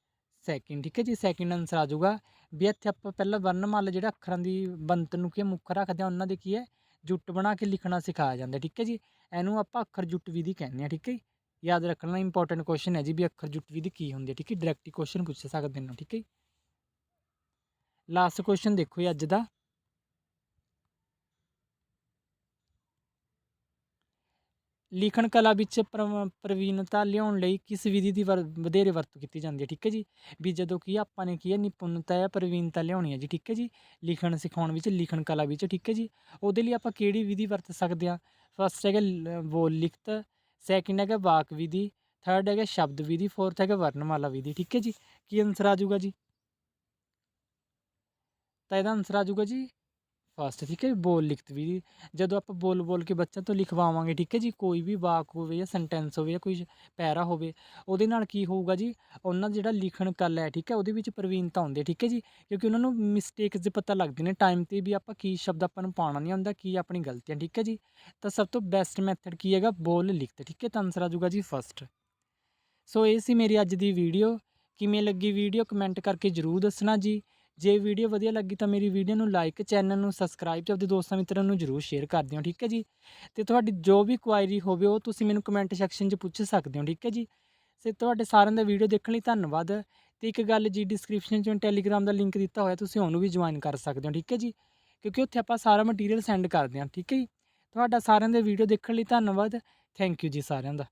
ਸੈਕਿੰਡ ਠੀਕ ਹੈ ਜੀ? ਸੈਕਿੰਡ ਆਨਸਰ ਆ ਜਾਊਗਾ। ਵੀ ਇੱਥੇ ਆਪਾਂ ਪਹਿਲਾਂ ਵਰਣਮਾਲਾ ਜਿਹੜਾ ਅੱਖਰਾਂ ਦੀ ਬਣਤਰ ਨੂੰ ਕੀ ਮੁੱਖ ਰੱਖਦੇ ਆ, ਉਹਨਾਂ ਦੇ ਕੀ ਹੈ? ਜੁੱਟ ਬਣਾ ਕੇ ਲਿਖਣਾ ਸਿਖਾਇਆ ਜਾਂਦਾ ਠੀਕ ਹੈ ਜੀ? ਇਹਨੂੰ ਆਪਾਂ ਅੱਖਰ ਜੁੱਟ ਵਿਧੀ ਕਹਿੰਦੇ ਆ, ਠੀਕ ਹੈ ਜੀ? ਯਾਦ ਰੱਖਣਾ ਇੰਪੋਰਟੈਂਟ ਕੁਐਸਚਨ ਹੈ ਜੀ ਵੀ ਅੱਖਰ ਜੁੱਟ ਵਿਧੀ ਕੀ ਹੁੰਦੀ ਹੈ, ਠੀਕ ਹੈ? ਡਾਇਰੈਕਟ ਕੁਐਸਚਨ ਪੁੱਛ ਸਕਦੇ ਨੇ, ਠੀਕ ਹੈ ਜੀ? ਲਾਸਟ ਕੁਐਸਚਨ ਦੇਖੋ ਜੀ ਅੱਜ ਦਾ। ਲਿਖਣ ਕਲਾ ਵਿੱਚ ਪ੍ਰਵ- ਪ੍ਰਵੀਨਤਾ ਲਿਆਉਣ ਲਈ ਕਿਸ ਵਿਧੀ ਦੀ ਵਰ- ਵਧੇਰੇ ਵਰਤੋਂ ਕੀਤੀ ਜਾਂਦੀ ਹੈ, ਠੀਕ ਹੈ ਜੀ? ਵੀ ਜਦੋਂ ਕੀ ਆਪਾਂ ਨੇ ਕੀ ਹੈ, ਨਿਪੁੰਨਤਾ ਜਾਂ ਪ੍ਰਵੀਨਤਾ ਲਿਆਉਣੀ ਹੈ ਜੀ, ਠੀਕ ਹੈ ਜੀ? ਲਿਖਣ, ਸਿਖਾਉਣ ਵਿੱਚ, ਲਿਖਣ ਕਲਾ ਵਿੱਚ, ਠੀਕ ਹੈ ਜੀ? ਉਹਦੇ ਲਈ ਆਪਾਂ ਕਿਹੜੀ ਵਿਧੀ ਵਰਤ ਸਕਦੇ ਹਾਂ? ਫਸਟ ਹੈਗਾ ਲ- ਬੋਲ ਲਿਖਤ ਸੈਕਿੰਡ ਹੈਗਾ ਵਾਕ ਵਿਧੀ ਥਰਡ ਹੈਗਾ ਸ਼ਬਦ ਵਿਧੀ ਫੋਰਥ ਹੈਗਾ ਵਰਣਮਾਲਾ ਵਿਧੀ, ਠੀਕ ਹੈ ਜੀ? ਕੀ ਆਨਸਰ ਆ ਜਾਊਗਾ ਜੀ? ਤਾਂ ਇਹਦਾ ਆਨਸਰ ਆ ਜਾਊਗਾ ਜੀ ਫਸਟ ਠੀਕ ਹੈ ਬੋਲ ਲਿਖਤ ਵਿਧੀ ਜਦੋਂ ਆਪਾਂ ਬੋਲ ਬੋਲ ਕੇ ਬੱਚਿਆਂ ਤੋਂ ਲਿਖਵਾਵਾਂਗੇ, ਠੀਕ ਹੈ ਜੀ, ਕੋਈ ਵੀ ਵਾਕ ਹੋਵੇ ਜਾਂ ਸੈਂਟੈਂਸ ਹੋਵੇ ਜਾਂ ਕੋਈ ਪੈਰਾ ਹੋਵੇ, ਉਹਦੇ ਨਾਲ ਕੀ ਹੋਊਗਾ ਜੀ, ਉਹਨਾਂ ਦਾ ਜਿਹੜਾ ਲਿਖਣ ਕਲਾ ਹੈ, ਠੀਕ ਹੈ, ਉਹਦੇ ਵਿੱਚ ਪ੍ਰਵੀਨਤਾ ਹੁੰਦੀ ਹੈ, ਠੀਕ ਹੈ ਜੀ, ਕਿਉਂਕਿ ਉਹਨਾਂ ਨੂੰ ਮਿਸਟੇਕਸ ਦੇ ਪਤਾ ਲੱਗਦੇ ਨੇ ਟਾਈਮ ਤੇ ਵੀ ਆਪਾਂ ਕੀ ਸ਼ਬਦ ਆਪਾਂ ਨੂੰ ਪਾਉਣਾ ਨਹੀਂ ਹੁੰਦਾ ਕੀ ਆਪਣੀ ਗਲਤੀਆਂ, ਠੀਕ ਹੈ ਜੀ। ਤਾਂ ਸਭ ਤੋਂ ਬੈਸਟ ਮੈਥਡ ਕੀ ਹੈਗਾ, ਬੋਲ ਲਿਖਤ, ਠੀਕ ਹੈ, ਤਾਂ ਆਨਸਰ ਆ ਜਾਊਗਾ ਜੀ ਫਸਟ ਸੋ ਇਹ ਸੀ ਮੇਰੀ ਅੱਜ ਦੀ ਵੀਡੀਓ ਕਿਵੇਂ ਲੱਗੀ ਵੀਡੀਓ ਕਮੈਂਟ ਕਰਕੇ ਜਰੂਰ ਦੱਸਣਾ ਜੀ। ਜੇ ਵੀਡੀਓ ਵਧੀਆ ਲੱਗੀ ਤਾਂ ਮੇਰੀ ਵੀਡੀਓ ਨੂੰ ਲਾਈਕ ਚੈਨਲ ਨੂੰ ਸਬਸਕ੍ਰਾਈਬ ਤੇ ਆਪਣੇ ਦੋਸਤਾਂ ਮਿੱਤਰਾਂ ਨੂੰ ਜਰੂਰ ਸ਼ੇਅਰ ਕਰ ਦਿਓ, ਠੀਕ ਹੈ ਜੀ? ਤੇ ਤੁਹਾਡੀ ਜੋ ਵੀ ਕੁਆਇਰੀ ਹੋਵੇ ਉਹ ਤੁਸੀਂ ਮੈਨੂੰ ਕਮੈਂਟ ਸੈਕਸ਼ਨ 'ਚ ਪੁੱਛ ਸਕਦੇ ਹੋ, ਠੀਕ ਹੈ ਜੀ? ਤੇ ਤੁਹਾਡੇ ਸਾਰਿਆਂ ਦਾ ਵੀਡੀਓ ਦੇਖਣ ਲਈ ਧੰਨਵਾਦ ਤੇ ਇੱਕ ਗੱਲ ਜੀ ਡਿਸਕ੍ਰਿਪਸ਼ਨ 'ਚ ਟੈਲੀਗ੍ਰਾਮ ਦਾ ਲਿੰਕ ਦਿੱਤਾ ਹੋਇਆ ਤੁਸੀਂ ਉਹਨੂੰ ਵੀ ਜੁਆਇਨ ਕਰ ਸਕਦੇ ਹੋ, ਠੀਕ ਹੈ ਜੀ? ਕਿਉਂਕਿ ਉੱਥੇ ਆਪਾਂ ਸਾਰਾ ਮਟੀਰੀਅਲ ਸੈਂਡ ਕਰਦੇ ਹਾਂ, ਠੀਕ ਹੈ ਜੀ? ਤੁਹਾਡਾ ਸਾਰਿਆਂ ਦੇ ਵੀਡੀਓ ਦੇਖਣ ਲਈ ਧੰਨਵਾਦ ਥੈਂਕ ਯੂ ਜੀ ਸਾਰਿਆਂ ਦਾ।